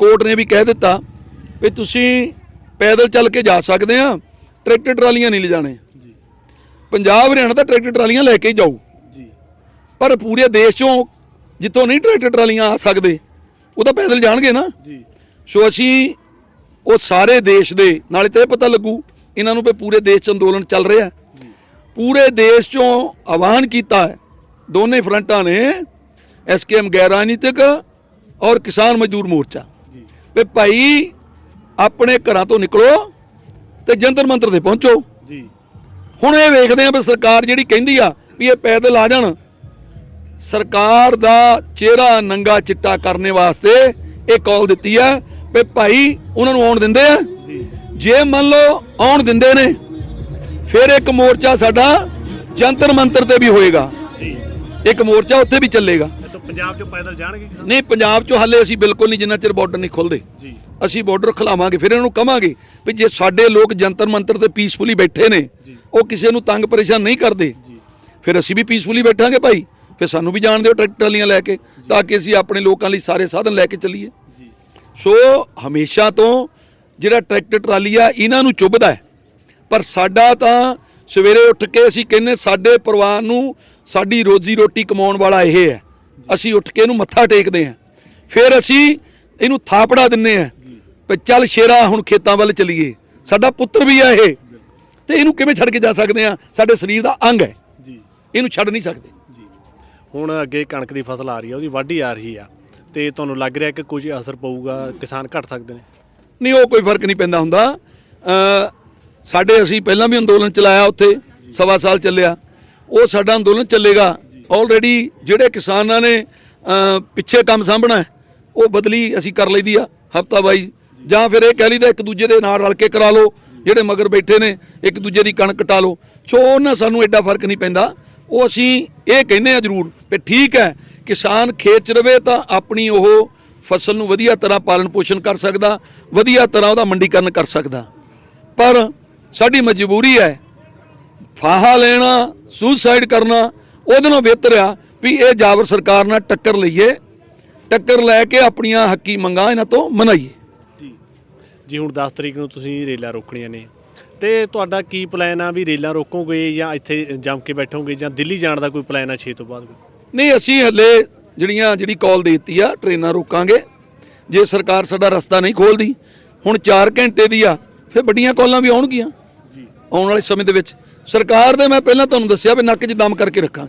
ਕੋਰਟ ਨੇ ਵੀ ਕਹਿ ਦਿੱਤਾ ਵੀ ਤੁਸੀਂ ਪੈਦਲ ਚੱਲ ਕੇ ਜਾ ਸਕਦੇ ਆ ਟਰੈਕਟਰ ਟਰਾਲੀਆਂ ਨਹੀਂ ਲਿਜਾਣੇ। ਪੰਜਾਬ ਹਰਿਆਣਾ ਤਾਂ ਟਰੈਕਟਰ ਟਰਾਲੀਆਂ ਲੈ ਕੇ ਹੀ ਜਾਊ। ਪਰ ਪੂਰੇ ਦੇਸ਼ ਚੋਂ ਜਿੱਥੋਂ ਨਹੀਂ ਟਰੈਕਟਰ ਟਰਾਲੀਆਂ ਆ ਸਕਦੇ ਉਹ ਤਾਂ ਪੈਦਲ ਜਾਣਗੇ ਨਾ। ਜੀ। ਸੋ ਅਸੀਂ ਉਹ ਸਾਰੇ ਦੇਸ਼ ਦੇ ਨਾਲੇ ਤਾਂ ਪਤਾ ਲੱਗੂ ਇਹਨਾਂ ਨੂੰ ਵੀ ਪੂਰੇ ਦੇਸ਼ 'ਚ ਅੰਦੋਲਨ ਚੱਲ ਰਿਹਾ। ਪੂਰੇ ਦੇਸ਼ 'ਚੋਂ ਆਹਵਾਨ ਕੀਤਾ ਹੈ। ਦੋਨੇ ਫਰੰਟਾਂ ਨੇ ਐਸਕੇਐਮ ਗੈਰ ਰਾਜਨੀਤਿਕ ਔਰ ਕਿਸਾਨ ਮਜ਼ਦੂਰ ਮੋਰਚਾ। ਵੀ ਭਾਈ ਆਪਣੇ ਘਰਾਂ ਤੋਂ ਨਿਕਲੋ ਤੇ ਜੰਤਰ ਮੰਤਰ ਤੇ ਪਹੁੰਚੋ। ਜੀ। ਹੁਣ ਇਹ ਵੇਖਦੇ ਆ ਵੀ ਸਰਕਾਰ ਜਿਹੜੀ ਕਹਿੰਦੀ ਆ ਵੀ ਇਹ ਪੈਦਲ ਆ ਜਾਣ ਸਰਕਾਰ ਦਾ ਚਿਹਰਾ ਨੰਗਾ ਚਿੱਟਾ ਕਰਨੇ ਵਾਸਤੇ ਇਹ ਕਾਲ ਦਿੱਤੀ ਆ ਵੀ ਭਾਈ ਉਹਨਾਂ ਨੂੰ ਆਉਣ ਦਿੰਦੇ ਆ। ਜੀ। ਮੰਨ ਲਓ ਆਉਣ ਦਿੰਦੇ ਨੇ ਫਿਰ ਇੱਕ ਮੋਰਚਾ ਸਾਡਾ ਜੰਤਰ ਮੰਤਰ ਤੇ ਵੀ ਹੋਏਗਾ। ਇੱਕ ਮੋਰਚਾ ਉੱਥੇ ਵੀ ਚੱਲੇਗਾ। ਪੰਜਾਬ 'ਚੋਂ ਪੈਦਲ ਜਾਣਗੇ ਨਹੀਂ ਪੰਜਾਬ 'ਚੋਂ ਹਾਲੇ ਅਸੀਂ ਬਿਲਕੁਲ ਨਹੀਂ ਜਿੰਨਾ ਚਿਰ ਬਾਰਡਰ ਨਹੀਂ ਖੁੱਲਦੇ। ਜੀ। ਅਸੀਂ ਬਾਰਡਰ ਖਿਲਾਵਾਂਗੇ ਫਿਰ ਇਹਨਾਂ ਨੂੰ ਕਵਾਂਗੇ ਵੀ ਜੇ ਸਾਡੇ ਲੋਕ ਜੰਤਰ ਮੰਤਰ ਤੇ ਪੀਸਫੁਲੀ ਬੈਠੇ ਨੇ ਉਹ ਕਿਸੇ ਨੂੰ ਤੰਗ ਪਰੇਸ਼ਾਨ ਨਹੀਂ ਕਰਦੇ। ਫਿਰ ਅਸੀਂ ਵੀ ਪੀਸਫੁਲੀ ਬੈਠਾਂਗੇ ਭਾਈ। ਫਿਰ ਸਾਨੂੰ ਵੀ ਜਾਣ ਦਿਓ ਟਰੈਕਟਰ ਟਰਾਲੀਆਂ ਲੈ ਕੇ ਤਾਂ ਕਿ ਅਸੀਂ ਆਪਣੇ ਲੋਕਾਂ ਲਈ ਸਾਰੇ ਸਾਧਨ ਲੈ ਕੇ ਚੱਲੀਏ। ਸੋ ਹਮੇਸ਼ਾ ਤੋਂ ਜਿਹੜਾ ਟਰੈਕਟਰ ਟਰਾਲੀ ਆ ਇਹਨਾਂ ਨੂੰ ਚੁੱਭਦਾ ਹੈ। ਪਰ ਸਾਡਾ ਤਾਂ ਸਵੇਰੇ ਉੱਠ ਕੇ ਅਸੀਂ ਕਹਿੰਨੇ ਸਾਡੇ ਪਰਿਵਾਰ ਨੂੰ ਸਾਡੀ ਰੋਜ਼ੀ ਰੋਟੀ ਕਮਾਉਣ ਵਾਲਾ ਇਹ ਹੈ। ਅਸੀਂ ਉੱਠ ਕੇ ਇਹਨੂੰ ਮੱਥਾ ਟੇਕਦੇ ਹਾਂ। ਫਿਰ ਅਸੀਂ ਇਹਨੂੰ ਥਾਪੜਾ ਦਿੰਨੇ ਆ ਵੀ ਚੱਲ ਸ਼ੇਰਾ ਹੁਣ ਖੇਤਾਂ ਵੱਲ ਚਲੀਏ। ਸਾਡਾ ਪੁੱਤਰ ਵੀ ਆ ਇਹ। ਤੇ ਇਹਨੂੰ ਕਿਵੇਂ ਛੱਡ ਕੇ ਜਾ ਸਕਦੇ ਆ ਸਾਡੇ ਸਰੀਰ ਦਾ ਅੰਗ ਹੈ। ਜੀ। ਇਹਨੂੰ ਛੱਡ ਨਹੀਂ ਸਕਦੇ। ਹੁਣ ਅੱਗੇ ਕਣਕ ਦੀ ਫਸਲ ਆ ਰਹੀ ਹੈ ਉਹਦੀ ਵਾਢੀ ਆ ਰਹੀ ਆ। ਤੇ ਤੁਹਾਨੂੰ ਲੱਗ ਰਿਹਾ ਕਿ ਕੁਝ ਅਸਰ ਪਊਗਾ, ਕਿਸਾਨ ਘਟ ਸਕਦੇ ਨੇ? ਨਹੀਂ, ਉਹ ਕੋਈ ਫ਼ਰਕ ਨਹੀਂ ਪੈਂਦਾ ਹੁੰਦਾ। ਸਾਡੇ ਅਸੀਂ ਪਹਿਲਾਂ ਵੀ ਅੰਦੋਲਨ ਚਲਾਇਆ ਉੱਥੇ, ਸਵਾ ਸਾਲ ਚੱਲਿਆ। ਉਹ ਸਾਡਾ ਅੰਦੋਲਨ ਚੱਲੇਗਾ। ਆਲਰੇਡੀ ਜਿਹੜੇ ਕਿਸਾਨਾਂ ਨੇ ਪਿੱਛੇ ਕੰਮ ਸਾਂਭਣਾ ਉਹ ਬਦਲੀ ਅਸੀਂ ਕਰ ਲਈਦੀ ਆ ਹਫਤਾ ਬਾਈ ਜਾਂ ਫਿਰ ਇਹ ਕਹਿ ਲਈਦਾ ਇੱਕ ਦੂਜੇ ਦੇ ਨਾਲ ਰਲ ਕੇ ਕਰਾ ਲਓ, ਜਿਹੜੇ ਮਗਰ ਬੈਠੇ ਨੇ, ਇੱਕ ਦੂਜੇ ਦੀ ਕਣਕ ਕਟਾ ਲਓ। ਸੋ ਉਹਨਾਂ ਸਾਨੂੰ ਐਡਾ ਫ਼ਰਕ ਨਹੀਂ ਪੈਂਦਾ। ਉਹ ਅਸੀਂ ਇਹ ਕਹਿੰਦੇ ਆ ਜ਼ਰੂਰ ਵੀ ਠੀਕ ਹੈ, ਕਿਸਾਨ ਖੇਤ 'ਚ ਰਵੇ ਤਾਂ ਆਪਣੀ ਉਹ ਫਸਲ ਨੂੰ ਵਧੀਆ ਤਰ੍ਹਾਂ ਪਾਲਣ ਪੋਸ਼ਣ ਕਰ ਸਕਦਾ, ਵਧੀਆ ਤਰ੍ਹਾਂ ਉਹਦਾ ਮੰਡੀਕਰਨ ਕਰ ਸਕਦਾ। ਪਰ ਸਾਡੀ ਮਜਬੂਰੀ ਹੈ, ਫਾਹਾ ਲੈਣਾ ਸੁਸਾਈਡ ਕਰਨਾ, ਉਹਦੇ ਨਾਲੋਂ ਬਿਹਤਰ ਆ ਵੀ ਇਹ ਜਾਬਰ ਸਰਕਾਰ ਨਾਲ ਟੱਕਰ ਲਈਏ, ਟੱਕਰ ਲੈ ਕੇ ਆਪਣੀਆਂ ਹੱਕੀ ਮੰਗਾਂ ਇਹਨਾਂ ਤੋਂ ਮਨਾਈਏ। ਜੀ। ਜੀ, ਹੁਣ 10 ਤਰੀਕ ਨੂੰ ਤੁਸੀਂ ਰੇਲਾਂ ਰੋਕਣੀਆਂ ਨੇ। ਤੇ ਤੁਹਾਡਾ ਕੀ ਪਲਾਨ ਆ ਵੀ ਰੇਲਾਂ ਰੋਕੋਗੇ ਜਾਂ ਇੱਥੇ ਜੰਮ ਕੇ ਬੈਠੋਗੇ ਜਾਂ ਦਿੱਲੀ ਜਾਣ ਦਾ ਕੋਈ ਪਲਾਨ ਆ 6 ਤੋਂ ਬਾਅਦ? ਨਹੀਂ ਅਸੀਂ ਹੱਲੇ ਜਿਹੜੀਆਂ ਜਿਹੜੀ ਕਾਲ ਦੇ ਦਿੱਤੀ ਆ ਟ੍ਰੇਨਾਂ ਰੋਕਾਂਗੇ। ਜੇ ਸਰਕਾਰ ਸਾਡਾ ਰਸਤਾ ਨਹੀਂ ਖੋਲਦੀ ਹੁਣ 4 ਘੰਟੇ ਦੀ ਆ ਫਿਰ ਵੱਡੀਆਂ ਕਾਲਾਂ ਵੀ ਆਉਣਗੀਆਂ। ਜੀ। ਆਉਣ ਵਾਲੇ ਸਮੇਂ ਦੇ ਵਿੱਚ ਸਰਕਾਰ ਦੇ ਮੈਂ ਪਹਿਲਾਂ ਤੁਹਾਨੂੰ ਦੱਸਿਆ ਵੀ ਨੱਕ 'ਚ ਦਮ ਕਰਕੇ ਰੱਖਾਂਗੇ।